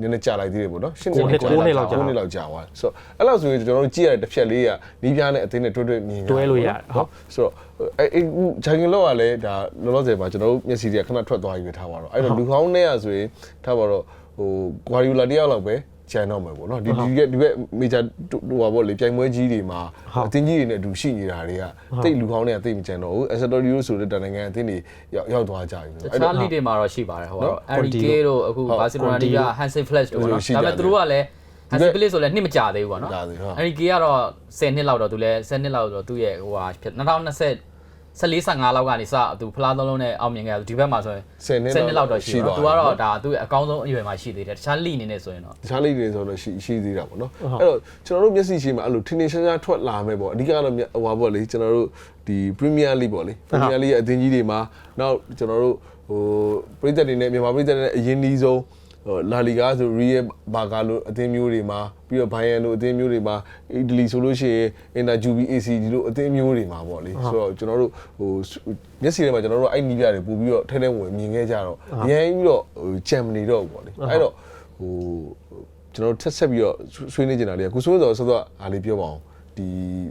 နည်းနည်းကြာလိုက်သေးတယ်ပေါ့နော်ရှင်းနှစ်နှစ်လောက်ကြာနှစ်လောက်ကြာသွားဆိုတော့အဲ့လောက်ဆိုရင်ကျွန်တော်တို့ကြည့်ရတဲ့တစ်ဖြက်လေးကနီးပြနဲ့အတင်းနဲ့တွဲတွဲမြင်တွဲလို့ရတယ်ဟုတ်ဆိုတော့အဲအဲ chugging clock ကလည်းဒါလောလောဆယ်မှာကျွန်တော်တို့မျက်စိတွေကခဏထွက်သွားပြီထားပါတော့အဲ့တော့လူဟောင်းနဲ့ကဆိုရင်ထားပါတော့ဟို Guardiola တယောက်လောက်ပဲ ကျန်တော့မယ်ပေါ့နော်ဒီဒီဒီဘက် major ဟိုပါပေါ့လေပြိုင်ပွဲကြီးတွေမှာအတင်းကြီးတွေနဲ့အတူရှိနေတာတွေကတိတ်လူဟောင်းတွေကတိတ်မကျန်တော့ဘူး Estorio ဆိုတဲ့တန်နိုင်ငံအတင်းတွေရောက်ရောက်သွားကြပြီတခြားလိတွေမှာတော့ရှိပါတယ်ဟိုတော့ Eric တို့အခုဘာစီလိုနာတွေက Hansen Flash တို့ပေါ့နော်ဒါပေမဲ့သူတို့ကလည်း Hansen Flash ဆိုလည်းနှစ်မကြသေးဘူးပေါ့နော် Eric ကတော့10နှစ်လောက်တော့သူလည်း10နှစ်လောက်တော့သူ့ရဲ့ဟိုဟာ2020 14 15လောက်ကနေစသူဖလားသုံးလုံးနဲ့အောင်မြင်ခဲ့တယ်ဒီဘက်မှာဆိုရင်10နှစ်10နှစ်လောက်တော့ရှိတော့ရှိသူသွားကတော့ပြီဒါသူ့ရဲ့အကောင်းဆုံးအရွယ်မှာရှိသေးတယ်တခြားလိနေနေဆိုရင်တော့တခြားလေးတွေဆိုတော့ရှိရှိသေးတာပေါ့နော်အဲ့တော့ကျွန်တော်တို့မျက်စိရှိမှာအဲ့လိုထင်ထင်ရှားရှားထွက်လာမယ်ပေါ့အဓိကတော့မြတ်ဟိုပါပေါ့လေကျွန်တော်တို့ဒီ Premier League ပေါ့လေ Premier League ရဲ့အသင်းကြီးတွေမှာနောက်ကျွန်တော်တို့ဟိုပြည်သက်တွေနဲ့မြန်မာပြည်သက်တွေနဲ့အရင်နီးဆုံးဟို လာလီဂါဆိုရီယယ်ဘာဂါလိုအသင်းမျိုးတွေမှာပြီးတော့ဘိုင်ယန်လိုအသင်းမျိုးတွေမှာအီတလီဆိုလို့ရှိရင်အင်တာဂျူဘီ AC ဒီလိုအသင်းမျိုးတွေမှာပေါ့လေဆိုတော့ကျွန်တော်တို့ဟိုမျက်စိထဲမှာကျွန်တော်တို့အဲ့နီးပြတွေပို့ပြီးတော့ထဲထဲဝင်မြင်ခဲ့ကြတော့အရင်ပြီးတော့ဟိုဂျမ်မနီတော့ပေါ့လေအဲ့တော့ဟိုကျွန်တော်တို့ထက်ဆက်ပြီးတော့ဆွေးနွေးနေတာတွေကကိုစိုးစောစောစောအားလေးပြောပါအောင်ဒီ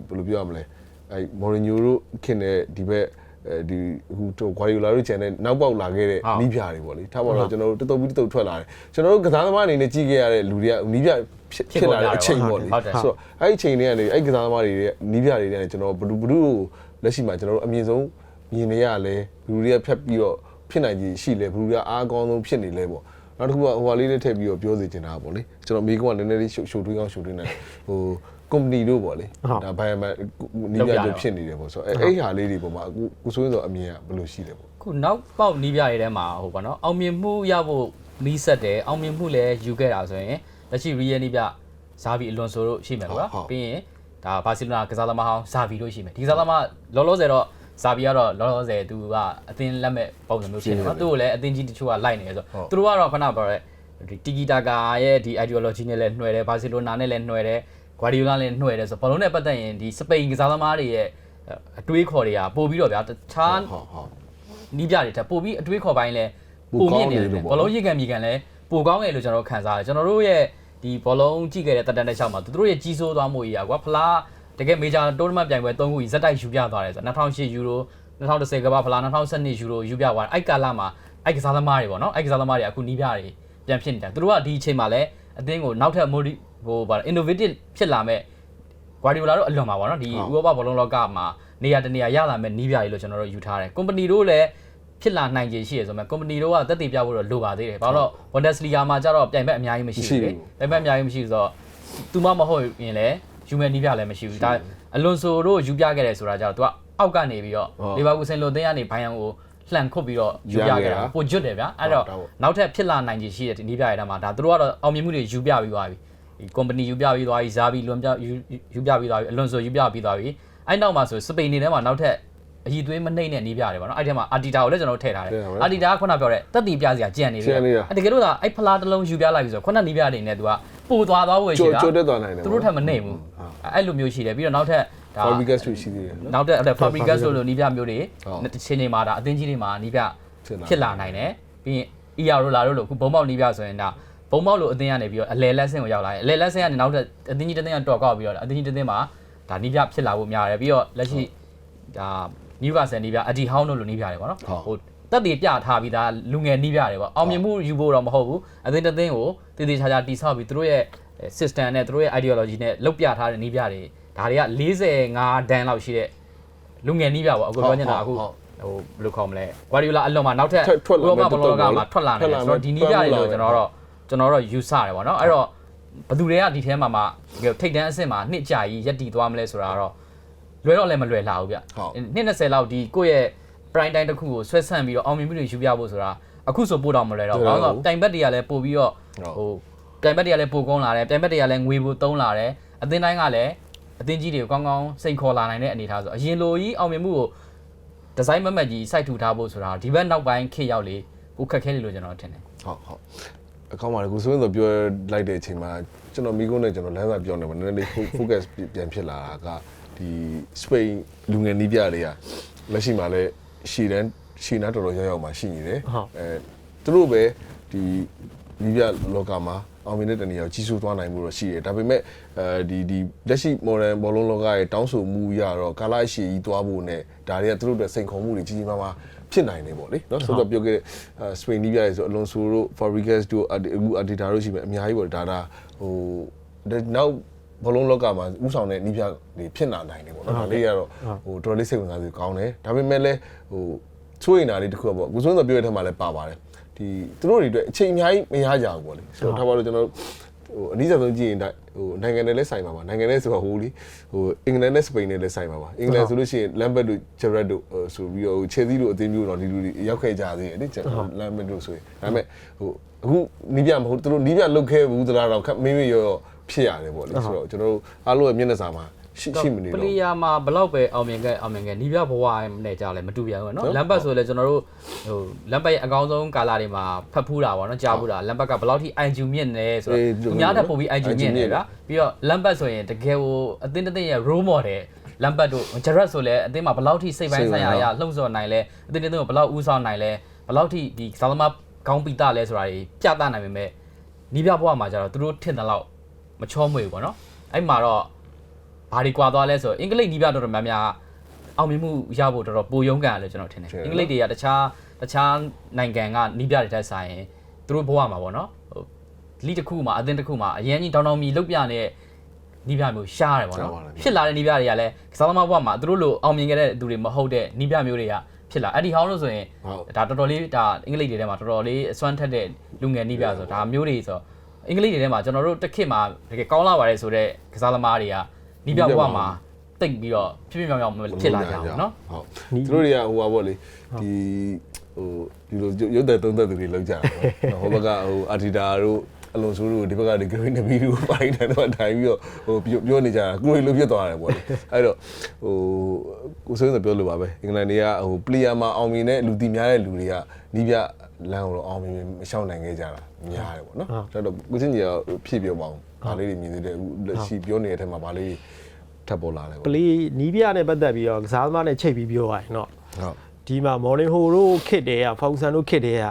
ဘယ်လိုပြောရမလဲအဲမော်ရီညိုတို့ခင်တဲ့ဒီဘက် အဲဒီဟိုတော့ဂွာဒီယိုလာတို့ချန်တဲ့နောက်ပေါက်လာခဲ့တဲ့နီးပြတွေပေါ့လေထားပါတော့ကျွန်တော်တို့တတုပ်ပြီးတတုပ်ထွက်လာတယ်ကျွန်တော်တို့ကစားသမားအနေနဲ့ကြီးခဲ့ရတဲ့လူတွေကနီးပြဖြစ်ဖြစ်လာတဲ့အချိန်ပေါ့လေဆိုတော့အဲ့ဒီအချိန်တွေကနေအဲ့ကစားသမားတွေရဲ့နီးပြတွေနဲ့ကျွန်တော်ဘလူးဘလူးကိုလက်ရှိမှာကျွန်တော်တို့အမြင့်ဆုံးမြင်နေရလဲဘလူးတွေကဖြတ်ပြီးတော့ဖြစ်နိုင်ကြီးရှိလဲဘလူးတွေကအားအကောင်းဆုံးဖြစ်နေလဲပေါ့နောက်တစ်ခုကဟိုဟာလေးလေးထည့်ပြီးတော့ပြောစီချင်တာပေါ့လေကျွန်တော်မိကုန်းကနည်းနည်းလေးရှို့ရှို့ထွေးအောင်ရှို့ထွေးနေ တယ်ဟို company တို့ပေါ့လေဒါဘိုင်မန်နီးပြတို့ဖြစ်နေတယ်ပေါ့ဆိုတော့အဲ့ဟာလေးတွေပေါ့မှာအခုကိုစိုးရင်ဆိုအမြင်ကဘယ်လိုရှိလဲပေါ့ခုနောက်ပေါက်နီးပြရဲထဲမှာဟိုပါနော်အောင်မြင်မှုရဖို့နီးဆက်တယ်အောင်မြင်မှုလည်းယူခဲ့တာဆိုရင်လက်ရှိ real နီးပြဇာဗီအလွန်ဆိုတို့ရှိမယ်ကွာပြီးရင်ဒါဘာစီလိုနာကစားသမားဟောင်းဇာဗီတို့ရှိမယ်ဒီကစားသမားလောလောဆယ်တော့ဇာဗီကတော့လောလောဆယ်သူကအသင်းလက်မဲ့ပုံစံမျိုးဖြစ်နေတော့သူ့ကိုလည်းအသင်းကြီးတချို့ကလိုက်နေတယ်ဆိုတော့သူတို့ကတော့ခဏပြောရဲဒီတီဂီတာကာရဲ့ဒီ ideology နဲ့လည်းနှွယ်တယ်ဘာစီလိုနာနဲ့လည်းနှွယ်တယ် ဂွာဒီယိုလာလည်းနှွယ်တယ်ဆိုတော့ဘလုံးနဲ့ပတ်သက်ရင်ဒီစပိန်ကစားသမားတွေရဲ့အတွေးခေါ်တွေကပို့ပြီးတော့ဗျာတခြားဟုတ်ဟုတ်နီးပြတွေထက်ပိုပြီးအတွေးခေါ်ပိုင်းလဲပိုမြင့်နေတယ်ဘောလုံးရိတ်ကန်မြေကန်လဲပိုကောင်းတယ်လို့ကျွန်တော်ခံစားရတယ်ကျွန်တော်တို့ရဲ့ဒီဘောလုံးကြည့်ခဲ့တဲ့တက်တန်တဲ့ချောက်မှာသူတို့ရဲ့ကြီးစိုးသွားမှုကြီးอ่ะကွာဖလားတကယ်မေဂျာတိုးနမန့်ပြိုင်ပွဲ၃ခုကြီးဇက်တိုက်ယူပြသွားတယ်ဆိုတော့2008ယူရို2010ကမ္ဘာဖလား2012ယူရိုယူပြသွားတယ်အဲ့ကာလမှာအဲ့ကစားသမားတွေပေါ့နော်အဲ့ကစားသမားတွေအခုနီးပြတွေပြန်ဖြစ်နေတာသူတို့ကဒီအချိန်မှာလဲ အသင်းကိုနောက်ထပ် modi ဟိုဗာ innovative ဖြစ်လာမဲ့ဂွာဒီယိုလာတို့အလွန်ပါပေါ့နော်ဒီဥရောပဘောလုံးလောကမှာနေရာတနေရာရလာမဲ့နီးပြကြီးလို့ကျွန်တော်တို့ယူထားတယ်ကွန်ပဏီတို့လည်းဖြစ်လာနိုင်ခြေရှိရဆိုမဲ့ကွန်ပဏီတို့ကတက်တည်ပြဖို့တော့လိုပါသေးတယ်ဘာလို့ Bundesliga မှာကျတော့ပြိုင်ဘက်အများကြီးမရှိဘူးလေပြိုင်ဘက်အများကြီးမရှိဆိုတော့သူမမဟုတ်ရင်လည်းယူမယ်နီးပြလည်းမရှိဘူးဒါအလွန်ဆိုတို့ယူပြခဲ့တယ်ဆိုတာကျတော့သူကအောက်ကနေပြီးတော့လီဗာပူးဆင်လိုသင်းကနေဘိုင်ယန်ကို လှန်ခုတ်ပြီးတော့ယူပြခဲ့တာပိုကျွတ်တယ်ဗျာအဲ့တော့နောက်ထပ်ဖြစ်လာနိုင်ခြေရှိတဲ့ဒီနီးပြရဲ့အတန်းမှာဒါသူတို့ကတော့အောင်မြင်မှုတွေယူပြပြီးသွားပြီဒီ company ယူပြပြီးသွားပြီဇာဘီလွန်ပြယူယူပြပြီးသွားပြီအလွန်ဆိုယူပြပြီးသွားပြီအဲ့နောက်မှာဆိုစပိန်နေထဲမှာနောက်ထပ်အည်သွေးမနှိမ့်တဲ့နီးပြတယ်ဗောနော်အဲ့ထဲမှာအာတီတာကိုလည်းကျွန်တော်ထည့်ထားတယ်အာတီတာကခုနပြောတဲ့တက်တီပြစရာကြံနေပြီအဲ့တကယ်လို့သာအဲ့ဖလားတစ်လုံးယူပြလိုက်ပြီဆိုခုနနီးပြတွေနဲ့သူကပိုသွားသွားဖို့ရှိကြိုတာကြိုတက်သွားနိုင်တယ်သူတို့ထက်မနှိမ့်ဘူးအဲ့လိုမျိုးရှိတယ်ပြီးတော့နောက်ထပ် ဒါ Fabregas တို့ရှိသေးတယ်နော်နောက်ထပ်အဲ့ Fabregas လိုလိုနီးပြမျိုးတွေဟုတ်တစ်ချိန်ချိန်မှာဒါအသင်းကြီးတွေမှာနီးပြဖြစ်လာဖြစ်လာနိုင်တယ်ပြီးရင် ER တို့လာတို့လို့ခုဘုံပေါက်နီးပြဆိုရင်ဒါဘုံပေါက်လို့အသင်းကနေပြီးတော့အလဲလက်ဆင့်ကိုရောက်လာတယ်အလဲလက်ဆင့်ကနေနောက်ထပ်အသင်းကြီးတစ်သင်းကတော်ကောက်ပြီးတော့အသင်းကြီးတစ်သင်းမှာဒါနီးပြဖြစ်လာဖို့များတယ်ပြီးတော့လက်ရှိဒါ Newcastle နီးပြအဒီဟောင်းတို့လိုနီးပြတယ်ပေါ့နော်ဟိုတက်တည်ပြထားပြီးသားလူငယ်နီးပြတယ်ပေါ့အောင်မြင်မှုယူဖို့တော့မဟုတ်ဘူးအသင်းတစ်သင်းကိုတည်တည်ချာချာတိဆောက်ပြီးသူတို့ရဲ့ system နဲ့သူတို့ရဲ့ ideology နဲ့လုတ်ပြထားတဲ့နီးပြတွေ ဒါတွေက45ဒန်လောက်ရှိတဲ့လူငယ်နီးပြပေါ့အခုပြောနေတာအခုဟိုဘယ်လိုခေါ်မလဲဂွာဒီယိုလာအလွန်မှာနောက်ထပ်ထွက်လာမယ့်ဘလောကမှာထွက်လာနေတယ်ဆိုတော့ဒီနီးပြတွေလို့ကျွန်တော်တော့ကျွန်တော်တော့ယူဆတယ်ပေါ့နော်အဲ့တော့ဘသူတွေကဒီထဲမှာမှထိတ်တန်းအဆင့်မှာနှစ်ကြာကြီးရက်တည်သွားမလဲဆိုတာတော့လွယ်တော့လည်းမလွယ်လာဘူးဗျနှစ်20လောက်ဒီကိုယ့်ရဲ့ prime time တစ်ခုကိုဆွဲဆန့်ပြီးတော့အောင်မြင်မှုတွေယူပြဖို့ဆိုတာအခုဆိုပို့တော့မလွယ်တော့ဘာလို့လဲတိုင်ဘက်တွေကလည်းပို့ပြီးတော့ဟိုတိုင်ဘက်တွေကလည်းပို့ကုန်းလာတယ်တိုင်ဘက်တွေကလည်းငွေပို့သုံးလာတယ်အသင်းတိုင်းကလည်း အသင်းကြီးတွေကိုကောင်းကောင်းစိန်ခေါ်လာနိုင်တဲ့အနေအထားဆိုအရင်လိုကြီးအောင်မြင်မှုကိုဒီဇိုင်းမမတ်ကြီးစိုက်ထူထားဖို့ဆိုတာဒီဘက်နောက်ပိုင်းခေတ်ရောက်လေကိုခက်ခဲလေလို့ကျွန်တော်ထင်တယ်ဟုတ်ဟုတ်အကောင်းပါလေကိုစိုးရင်ဆိုပြောလိုက်တဲ့အချိန်မှာကျွန်တော်မိကုန်းနဲ့ကျွန်တော်လမ်းစာပြောနေမှာနည်းနည်းလေး focus ပြန်ဖြစ်လာတာကဒီ Spain လူငယ်နီးပြတွေကလက်ရှိမှာလည်းရှီတန်းရှီနာတော်တော်ရောက်ရောက်မှရှိနေတယ်အဲသူတို့ပဲဒီနီးပြလောကမှာအောင်မြင်တဲ့တနေရာကိုကြီးစိုးသွားနိုင်မှုတော့ရှိတယ်ဒါပေမဲ့အဲဒီဒီလက်ရှိ modern ဘောလုံးလောကရဲ့တောင်းဆိုမှုရတော့ကာလအရှိကြီးသွားဖို့နဲ့ဒါတွေကသူတို့အတွက်စိန်ခေါ်မှုတွေကြီးကြီးမားမားဖြစ်နိုင်တယ်ပေါ့လေနော်ဆိုတော့ပြောခဲ့တဲ့စပိန်ဒီးပြရဲဆိုအလွန်ဆိုတို့ Fabregas တို့အခု Adidas တို့ရှိမယ်အများကြီးပေါ့ဒါဒါဟိုနောက်ဘောလုံးလောကမှာဥဆောင်တဲ့နှိပြတွေဖြစ်လာနိုင်တယ်ပေါ့နော်ဒါလေးကတော့ဟိုတော်တော်လေးစိတ်ဝင်စားစရာကောင်းတယ်ဒါပေမဲ့လည်းဟိုချိုးရင်တာလေးတစ်ခုပေါ့ကိုစွန်းစောပြောရတဲ့ထက်မှလည်းပါပါတယ် ဒီသူတို့တွေအတွက်အချိန်အများကြီးမရကြဘူးပေါ့လေဆိုတော့ထားပါတော့ကျွန်တော်ဟိုအနည်းဆုံးကြည့်ရင်ဒါဟိုနိုင်ငံနဲ့လည်းဆိုင်ပါပါနိုင်ငံနဲ့ဆိုတော့ဟိုလေဟိုအင်္ဂလန်နဲ့စပိန်နဲ့လည်းဆိုင်ပါပါအင်္ဂလန်ဆိုလို့ရှိရင်လမ်ဘတ်တို့ဂျရက်တို့ဆိုပြီးတော့ချယ်ဆီတို့အသင်းမျိုးတော့ဒီလူတွေရောက်ခဲ့ကြသေးတယ်လေလမ်ဘတ်တို့ဆိုရင်ဒါပေမဲ့ဟိုအခုနီးပြမဟုတ်သူတို့နီးပြလုတ်ခဲ့ဘူးသလားတော့မေးမေးရောဖြစ်ရတယ်ပေါ့လေဆိုတော့ကျွန်တော်တို့အားလုံးရဲ့မျက်နှာစာမှာ ရှိရှိမနေ ပ တော့ လီယာမှာဘလောက်ပဲအောင်မြင်ခဲ့အောင်မြင်ခဲ့နီးပြဘဝနဲ့ကြာလဲမတူပြန်ဘူးเนาะလမ်ဘတ်ဆိုလဲကျွန်တော်တို့ဟိုလမ်ဘတ်ရဲ့အကောင်းဆုံးကာလာတွေမှာဖတ်ဖူးတာပေါ့เนาะကြားဖူးတာလမ်ဘတ်ကဘလောက်ထိ IQ မြင့်နေဆိုတော့သူများတက်ပို့ပြီး IQ မြင့်နေဗျာပြီးတော့လမ်ဘတ်ဆိုရင်တကယ်ဟိုအသင်းတစ်သင်းရဲ့ role model လမ်ဘတ်တို့ဂျရက်ဆိုလဲအသင်းမှာဘလောက်ထိစိတ်ပိုင်းဆိုင်ရာအရာလှုပ်ဆော်နိုင်လဲအသင်းတစ်သင်းကိုဘလောက်ဦးဆောင်နိုင်လဲဘလောက်ထိဒီဇာသမားကောင်းပီတာလဲဆိုတာတွေပြသနိုင်ပေမဲ့နီးပြဘဝမှာကျတော့သူတို့ထင်တယ်လို့မချောမွေဘူးပေါ့เนาะအဲ့မှာတော့ ဘာတွေကွာသွားလဲဆိုတော့အင်္ဂလိပ်နီးပြတော်တော်များများအောင်မြင်မှုရဖို့တော်တော်ပိုရုန်းကန်ရတယ်ကျွန်တော်ထင်တယ်အင်္ဂလိပ်တွေကတခြားတခြားနိုင်ငံကနီးပြတွေတက်ဆိုင်ရင်သူတို့ဘဝမှာပေါ့နော်ဟိုလီတစ်ခုမှာအသင်းတစ်ခုမှာအရင်ကြီးတောင်းတောင်းမီလုတ်ပြနေတဲ့နီးပြမျိုးရှားတယ်ပေါ့နော်ဖြစ်လာတဲ့နီးပြတွေကလည်းကစားသမားဘဝမှာသူတို့လိုအောင်မြင်ခဲ့တဲ့သူတွေမဟုတ်တဲ့နီးပြမျိုးတွေကဖြစ်လာအဲ့ဒီဟောင်းလို့ဆိုရင်ဒါတော်တော်လေးဒါအင်္ဂလိပ်တွေထဲမှာတော်တော်လေးအစွမ်းထက်တဲ့လူငယ်နီးပြဆိုဒါမျိုးတွေဆိုအင်္ဂလိပ်တွေထဲမှာကျွန်တော်တို့တစ်ခေတ်မှာတကယ်ကောင်းလာပါတယ်ဆိုတော့ကစားသမားတွေက နီးပြဘဝမှာတိတ်ပြီးတော့ဖြစ်ဖြစ်မြောင်မြောင်ဖြစ်လာကြအောင်နော်ဟုတ်သူတို့တွေကဟိုပါပေါ့လေဒီဟိုဒီလိုရုပ်သက်သုံးသက်သူတွေလောက်ကြတာပေါ့ဟိုဘက်ကဟိုအာတီတာတို့အလွန်ဆိုးတို့ဒီဘက်ကဒီဂရိနဘီတို့ပိုင်းတယ်တော့ထိုင်ပြီးတော့ဟိုပြောနေကြတာကိုယ်လိုဖြစ်သွားတယ်ပေါ့လေအဲ့တော့ဟိုကိုစိုးစပြောလို့ပါပဲအင်္ဂလန်တွေကဟိုပလီယာမှာအောင်မြင်တဲ့လူတီများတဲ့လူတွေကနီးပြလမ်းကိုတော့အောင်မြင်မရှောင်နိုင်ခဲ့ကြတာများတယ်ပေါ့နော်အဲ့တော့ကိုချင်းကြီးကဖြည့်ပြောပါအော င်ဒါလေးတွေမြင်သေးတယ်အခုလက်ရှိပြောနေတဲ့အထက်မှာဗာလေးထပ်ပေါ်လာတယ်ပပေါ့လီနီးပြနဲ့ပတ်သက်ပြီးတော့ကစားသမားနဲ့ချိတ်ပြီးပြောရရင်တော့ဟုတ်ဒီမှာမော်လင်ဟိုတို့ခစ်တယ်ကဖောင်ဆန်တို့ခစ်တယ်က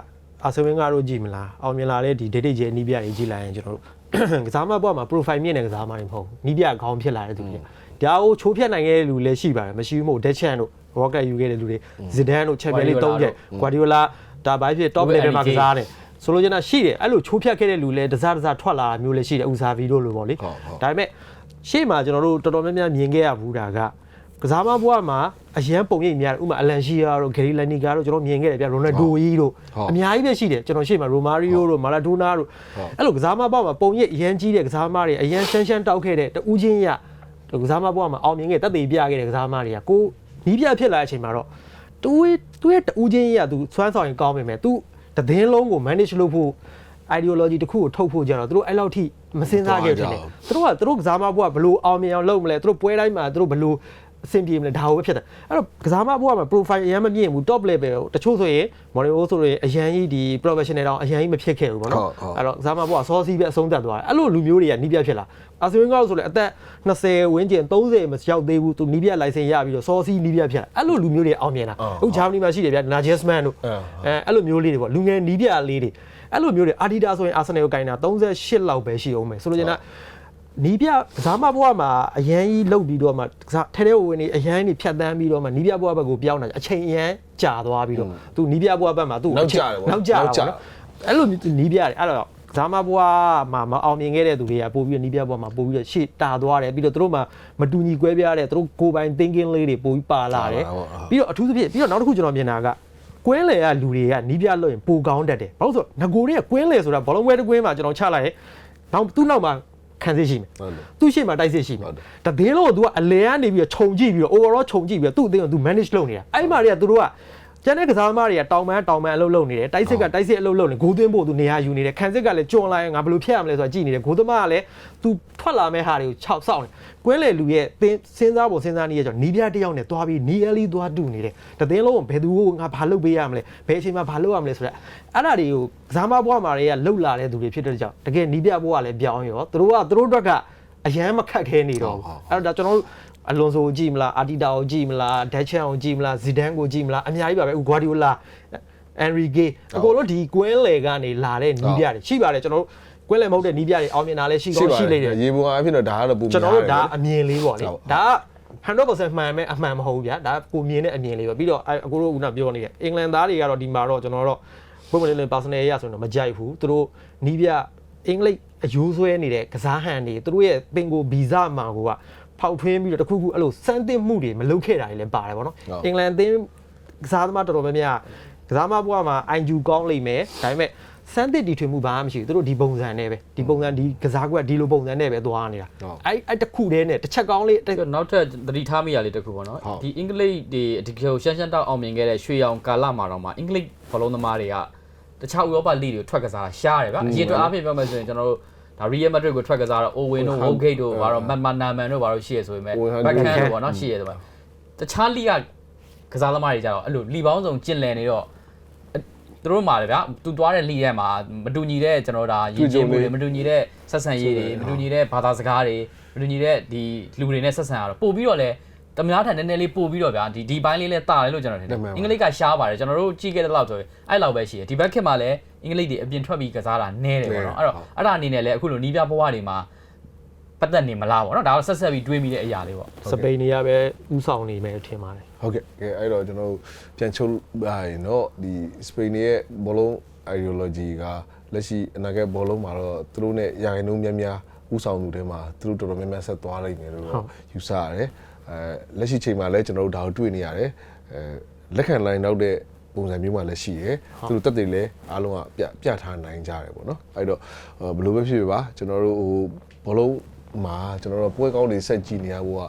အာဆဝင်းကားတို့ကြည့်မလားအောင်မြင်လာတဲ့ဒီဒေတိကျဲနီးပြတွေကြည့်လိုက်ရင်ကျွန်တော်တို့ကစားမဘွားမှာ profile မြင့်တဲ့ကစားမတွေမဟုတ်ဘူးနီးပြခေါင်းဖြစ်လာတဲ့သူတွေဒါကိုချိုးဖြတ်နိုင်ခဲ့တဲ့လူလည်းရှိပါတယ်မရှိဘူးမို့ဒက်ချန်တို့ rocket ယူခဲ့တဲ့လူတွေဇီဒန်တို့ချန်ပီယံလိ၃ချက်ဂွာဒီယိုလာဒါဘိုင်းဖြစ် top level မှာကစားတယ် ဆိုလိုချင်တာရှိတယ်အဲ့လိုချိုးဖြတ်ခဲ့တဲ့လူလည်းတစားတစားထွက်လာမျိုးလည်းရှိတယ်ဥစားဗီတို့လိုပေါ့လေဒါပေမဲ့ရှေ့မှာကျွန်တော်တို့တော်တော်များများမြင်ခဲ့ရဘူးဒါကကစားမဘွားမှာအရန်ပုံရိပ်များတယ်ဥပမာအလန်ရှီယာတို့ဂရီလန်နီကာတို့ကျွန်တော်မြင်ခဲ့တယ်ဗျရိုနယ်ဒိုကြီးတို့အများကြီးပဲရှိတယ်ကျွန်တော်ရှေ့မှာရိုမာရီယိုတို့မာလာဒိုနာတို့အဲ့လိုကစားမဘွားမှာပုံရိပ်အရန်ကြီးတဲ့ကစားမတွေအရန်ရှမ်းရှမ်းတောက်ခဲ့တဲ့တူးချင်းရကစားမဘွားမှာအောင်မြင်ခဲ့တက်သေးပြခဲ့တဲ့ကစားမတွေကကိုနီးပြဖြစ်လာတဲ့အချိန်မှာတော့တူးတူးရဲ့တူးချင်းရသူစွမ်းဆောင်ရင်ကောင်းပေမဲ့ तू တည်င်းလုံးကို manage လုပ်ဖို့ ideology တစ်ခုကိုထုတ်ဖို့ကြတော့သူတို့အဲ့လောက်ထိမစင်စားခဲ့ဘူးတယ်သူတို့ကသူတို့ကစားမဘွားဘလို့အောင်မြင်အောင်လုပ်မလဲသူတို့ပွဲတိုင်းမှာသူတို့ဘလို့ အဆင်ပြေမလဲဒါကိုပဲဖြစ်တယ်အဲ့တော့ကစားမဘွားမှာ profile အရင်မမြင့်ဘူး top level တချို့ဆိုရင် Monaco ဆိုရင်အရန်ကြီးဒီ professional တောင်အရန်ကြီးမဖြစ်ခဲ့ဘူးပေါ့နော်အဲ့တော့ကစားမဘွားစောစီးပဲအဆုံးသတ်သွားတယ်အဲ့လိုလူမျိုးတွေကနီးပြဖြစ်လာအာဆဝင်းကောက်ဆိုလည်းအသက်20ဝန်းကျင်30မရောက်သေးဘူးသူနီးပြ license ရပြီးတော့စောစီးနီးပြဖြစ်လာအဲ့လိုလူမျိုးတွေအောင်မြင်လာအခုဂျာမနီမှာရှိတယ်ဗျာ Nagelsmann တို့အဲအဲ့လိုမျိုးလေးတွေပေါ့လူငယ်နီးပြလေးတွေအဲ့လိုမျိုးတွေအာဒီတာဆိုရင်အာဆနယ်ကိုကင်တာ38လောက်ပဲရှိအောင်မယ်ဆိုလိုချင်တာ နီးပြကစားမဘွားမှာအရန်ကြီးလုတ်ပြီးတော့မှထဲထဲဝင်နေအရန်ကြီးဖြတ်တန်းပြီးတော့မှနီးပြဘွားဘက်ကိုပြောင်းတာအချိန်အရန်ကြာသွားပြီးတော့သူနီးပြဘွားဘက်မှာသူ့နောက်ကျတာပေါ့နော်အဲ့လိုနီးပြတယ်အဲ့တော့ကစားမဘွားမှာမအောင်မြင်ခဲ့တဲ့သူတွေကပို့ပြီးနီးပြဘွားမှာပို့ပြီးတော့ရှေ့တာသွားတယ်ပြီးတော့သူတို့မှာမတူညီကွဲပြားတဲ့သူတို့ကိုယ်ပိုင် thinking လေးတွေပို့ပြီးပါလာတယ်ပြီးတော့အထူးသဖြင့်ပြီးတော့နောက်တစ်ခုကျွန်တော်မြင်တာကကွင်းလေကလူတွေကနီးပြလို့ရင်ပိုကောင်းတတ်တယ်ဘာလို့ဆိုငကိုတွေကကွင်းလေဆိုတာဘောလုံးပွဲတစ်ကွင်းမှာကျွန်တော်ချလိုက်ရင်နောက်သူ့နောက်မှာ ခံစစ်ရှိမယ်ဟုတ်တယ်သူ့ရှေ့မှာတိုက်စစ်ရှိမယ်ဟုတ်တယ်တသေးလုံးကို तू ကအလဲကနေပြီးတော့ခြုံကြည့်ပြီးတော့ overall ခြုံကြည့်ပြီးတော့သူ့အသိကို तू manage လုပ်နေတာအဲ့မှာတွေကသူတို့က ကျန်တဲ့ကစားသမားတွေကတောင်ပန်းတောင်ပန်းအလုပ်လုပ်နေတယ်တိုက်စစ်ကတိုက်စစ်အလုပ်လုပ်နေဂိုးသွင်းဖို့ तू နေရာယူနေတယ်ခံစစ်ကလည်းကျွံလိုက်ရင်ငါဘယ်လိုဖျက်ရမလဲဆိုတာကြည့်နေတယ်ဂိုးသမားကလည်း तू ထွက်လာမဲ့ဟာတွေကိုခြောက်စောင့်နေကွင်းလေလူရဲ့သင်စဉ်းစားဖို့စဉ်းစားနေရကြောင့်နီးပြတစ်ယောက်နဲ့သွားပြီးနီးအလီသွားတူနေတယ်တသိန်းလုံးကိုဘယ်သူကိုငါဘာလုပ်ပေးရမလဲဘယ်အချိန်မှာဘာလုပ်ရမလဲဆိုတော့အဲ့ဒါတွေကိုကစားမဘွားမှာတွေကလှုပ်လာတဲ့သူတွေဖြစ်တဲ့ကြောင့်တကယ်နီးပြဘွားကလည်းပြောင်းရောသူတို့ကသူတို့အတွက်ကအရန်မခက်ခဲနေတော့ဘူးအဲ့တော့ဒါကျွန်တော်တို့ အလွန်ဆိုကိုကြည့်မလားအာတီတာကိုကြည့်မလားဒက်ချန်ကိုကြည့်မလားဇီဒန်ကိုကြည့်မလားအများကြီးပါပဲဂွာဒီယိုလာအန်ရီဂေအကုန်လုံးဒီကွင်းလေကနေလာတဲ့နီးပြတွေရှိပါတယ်ကျွန်တော်တို့ကွင်းလေမဟုတ်တဲ့နီးပြတွေအောင်မြင်တာလည်းရှိကောင်းရှိလိမ့်တယ်ရေပုံအဖြစ်တော့ဒါကတော့ပုံကျွန်တော်တို့ဒါအမြင်လေးပေါ့လေဟုတ်ဒါက100%မှန်မဲ့အမှန်မဟုတ်ဘူးဗျာဒါကိုမြင်တဲ့အမြင်လေးပဲပြီးတော့အဲအကိုတို့ကပြောနေတယ်အင်္ဂလန်သားတွေကတော့ဒီမှာတော့ကျွန်တော်တို့ဘုမလေးလေး personal ရဆိုတော့မကြိုက်ဘူးသူတို့နီးပြအင်္ဂလိပ်အယိုးဆွဲနေတဲ့ကစားဟန်တွေသူတို့ရဲ့ပင်ကိုဗီဇမှာကိုက ဖောက်ထွင်းပြီးတော့တခုခုအဲ့လိုစမ်းသစ်မှုတွေမလုပ်ခဲ့တာတွေလည်းပါတယ်ဗောနော်အင်္ဂလန်အသင်းကစားသမားတော်တော်များများကစားမဘွားမှာ IQ ကောင်းလိမ့်မယ်ဒါပေမဲ့စမ်းသစ်တီထွင်မှုဘာမှမရှိဘူးသူတို့ဒီပုံစံနဲ့ပဲဒီပုံစံဒီကစားကွက်ဒီလိုပုံစံနဲ့ပဲသွားနေတာအဲ့အဲ့တစ်ခုတည်းနဲ့တစ်ချက်ကောင်းလေးတစ်နောက်ထပ်သတိထားမိရလေးတစ်ခုပေါ့နော်ဒီအင်္ဂလိပ်တွေဒီကိုရှမ်းရှမ်းတောက်အောင်မြင်ခဲ့တဲ့ရွှေရောင်ကာလမှာတော့မှအင်္ဂလိပ်ဘောလုံးသမားတွေကတခြားဥရောပလိတွေကိုထွက်ကစားတာရှားတယ်ဗျအရင်တော့အားဖြင့်ပြောမယ်ဆိုရင်ကျွန်တော်တို့ ဒါ Real Madrid ကိုထွက်ကစားတော့ Owen တို့ Woodgate တို့ဘာတော့ Matt Naman တို့ဘာလို့ရှိရဆိုပေမဲ့ Backhand တို့ပေါ့နော်ရှိရဆိုပေမဲ့တခြားလိကကစားသမားတွေကြတော့အဲ့လိုလီပေါင်းစုံကျင်လည်နေတော့သူတို့မှာလေဗျာသူသွားတဲ့လိရဲ့မှာမတူညီတဲ့ကျွန်တော်ဒါရည်ကျင်းမှုတွေမတူညီတဲ့ဆက်ဆံရေးတွေမတူညီတဲ့ဘာသာစကားတွေမတူညီတဲ့ဒီလူတွေနဲ့ဆက်ဆံရတော့ပို့ပြီးတော့လဲ တမနာထန်နည်းနည်းလေးပို့ပြီးတော့ဗျာဒီဒီဘိုင်းလေးလဲတာတယ်လို့ကျွန်တော်ထင်တယ်အင်္ဂလိပ်ကရှားပါတယ်ကျွန်တော်တို့ကြည့်ခဲ့တဲ့လောက်ဆိုရင်အဲ့လောက်ပဲရှိတယ်ဒီဘက်ခေတ်မှာလည်းအင်္ဂလိပ်တွေအပြင်ထွက်ပြီးကစားတာနည်းတယ်ပေါ့နော်အဲ့တော့အဲ့ဒါအနေနဲ့လည်းအခုလိုနီးပြဘဝတွေမှာပတ်သက်နေမလားပေါ့နော်ဒါတော့ဆက်ဆက်ပြီးတွေးမိတဲ့အရာလေးပေါ့စပိန်တွေကပဲဥဆောင်နေမယ်ထင်ပါတယ်ဟုတ်ကဲ့ကဲအဲ့တော့ကျွန်တော်တို့ပြန်ချုပ်ပါရင်တော့ဒီစပိန်ရဲ့ဘောလုံး ideology ကလက်ရှိအနာဂတ်ဘောလုံးမှာတော့သူတို့ ਨੇ ရာခိုင်နှုန်းများများဥဆောင်သူတွေမှာသူတို့တော်တော်များများဆက်သွားနိုင်တယ်လို့တော့ယူဆရတယ် အဲလက်ရှိချိန်မှာလည်းကျွန်တော်တို့ဒါကိုတွေ့နေရတယ်အဲလက်ခံလိုင်းနောက်တဲ့ပုံစံမျိုးမှလည်းရှိတယ်သူတို့တက်တယ်လည်းအားလုံးကပြပြထားနိုင်ကြတယ်ပေါ့နော်အဲ့တော့ဘယ်လိုပဲဖြစ်ဖြစ်ပါကျွန်တော်တို့ဟိုဘောလုံးမှာကျွန်တော်တို့ပွဲကောင်းတွေဆက်ကြည့်နေရဖို့က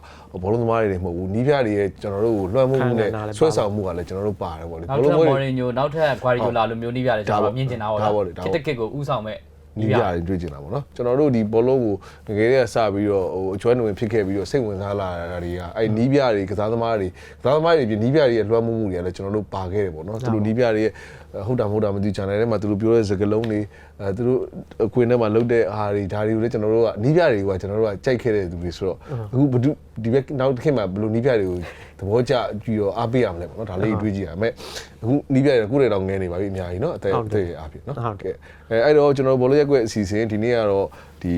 ဘောလုံးသမားတွေမဟုတ်ဘူးနီးပြတွေရဲ့ကျွန်တော်တို့ကိုလွှမ်းမိုးမှုနဲ့ဆွဲဆောင်မှုကလည်းကျွန်တော်တို့ပါတယ်ပေါ့လေနောက်ထပ်မော်ရင်ညိုနောက်ထပ်ဂွာရီယိုလာလိုမျိုးနီးပြတယ်ကျွန်တော်မြင်ကျင်တာပေါ့ခစ်တကစ်ကိုဥဆောင်မဲ့ နီးပြတွေတွေ့ကျင်တာပေါ့နော်ကျွန်တော်တို့ဒီဘောလုံးကိုငကယ်တည်းကစပြီးတော့ဟိုအကျွမ်းဝင်ဖြစ်ခဲ့ပြီးတော့စိတ်ဝင်စားလာတာတွေကအဲ့နီးပြတွေကစားသမားတွေကစားသမားတွေပြင်နီးပြတွေရဲ့လွှမ်းမိုးမှုတွေကလည်းကျွန်တော်တို့ပါခဲ့တယ်ပေါ့နော်သူတို့နီးပြတွေရဲ့ဟုတ်တာမဟုတ်တာမသိ channel ထဲမှာသူတို့ပြောတဲ့စကားလုံးတွေအဲသူတို့အခွင့်ထဲမှာလုတ်တဲ့ဟာတွေဒါတွေကိုလည်းကျွန်တော်တို့ကနီးပြတွေကကျွန်တော်တို့ကကြိုက်ခဲ့တဲ့သူတွေဆိုတော့အခုဘဒုဒီဘက်နောက်တစ်ခေတ်မှာဘယ်လိုနီးပြတွေကို သဘောကျပြီးတော့အားပေးရမလဲပေါ့နော်ဒါလေးတွေးကြည့်ရမယ်အခုနီးပြတွေကကိုယ့်ရဲ့တောင်ငဲနေပါပြီအများကြီးနော်အသက်အသက်အားဖြင့်နော်ဟုတ်ကဲ့အဲအဲ့တော့ကျွန်တော်ဘောလုံးရက်ကွက်အစီအစဉ်ဒီနေ့ကတော့ဒီ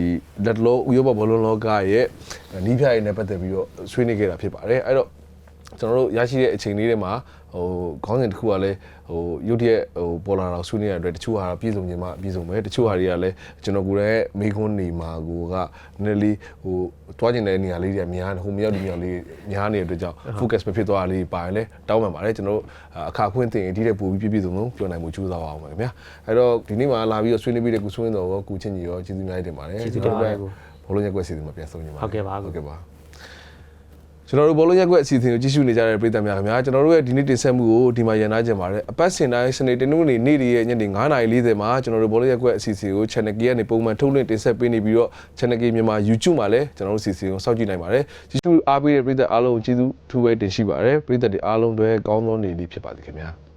လက်လောဥရောပဘောလုံးလောကရဲ့နီးပြရည်နဲ့ပတ်သက်ပြီးတော့ဆွေးနွေးခဲ့တာဖြစ်ပါတယ်အဲ့တော့ကျွန်တော်တို့ရရှိတဲ့အချိန်လေးတွေမှာ ဟိုခေါင်းစဉ်တစ်ခုကလည်းဟိုရုတ်တရက်ဟိုပေါ်လာတော့ဆွေးနွေးရတဲ့အတွက်တချို့ဟာပြည့်စုံခြင်းမှပြည့်စုံမယ်တချို့ဟာတွေကလည်းကျွန်တော်ကိုယ်တိုင်ရဲ့မိခွန်းနေမှာကိုကနည်းနည်းလေးဟိုတွားကျင်တဲ့နေရာလေးတွေများဟိုမြောက်ဒီမြောက်လေးများနေတဲ့အတွက်ကြောင့် focus မဖြစ်သွားလေးပါရင်လည်းတောင်းပန်ပါတယ်ကျွန်တော်တို့အခါခွင့်တင်ဒီတဲ့ပို့ပြီးပြည့်ပြည့်စုံစုံပြောနိုင်မှုကြိုးစားပါအောင်ပါခင်ဗျာအဲ့တော့ဒီနေ့မှာလာပြီးတော့ဆွေးနွေးပြီးတဲ့ကုဆွေးတော်ရောကုချင်းကြီးရောကျေးဇူးအများကြီးတင်ပါတယ်ကျေးဇူးတင်ပါတယ်ကိုဘောလုံးရက်ကွက်စီစဉ်မှာပြန်ဆုံးနေပါဟုတ်ကဲ့ပါဟုတ်ကဲ့ပါ ကျွန်တော်တို့ဘောလုံးရက်ကွက်အစီအစဉ်ကိုကြည့်ရှုနေကြတဲ့ပရိသတ်များခင်ဗျာကျွန်တော်တို့ရဲ့ဒီနေ့တင်ဆက်မှုကိုဒီမှာရန်နာကြပါတယ်အပတ်စဉ်တိုင်းစနေတနင်္ဂနွေနေ့နေ့ရဲ့ညနေ9:40မှာကျွန်တော်တို့ဘောလုံးရက်ကွက်အစီအစဉ်ကို Channel K ကနေပုံမှန်ထုတ်လွှင့်တင်ဆက်ပေးနေပြီးတော့ Channel K မြန်မာ YouTube မှာလည်းကျွန်တော်တို့အစီအစဉ်ကိုစောင့်ကြည့်နိုင်ပါတယ်ကြည့်ရှုအားပေးတဲ့ပရိသတ်အားလုံးကိုကျေးဇူးထူးပဲတင်ရှိပါတယ်ပရိသတ်တွေအားလုံးတွေကောင်းသောနေ့လေးဖြစ်ပါစေခင်ဗျာ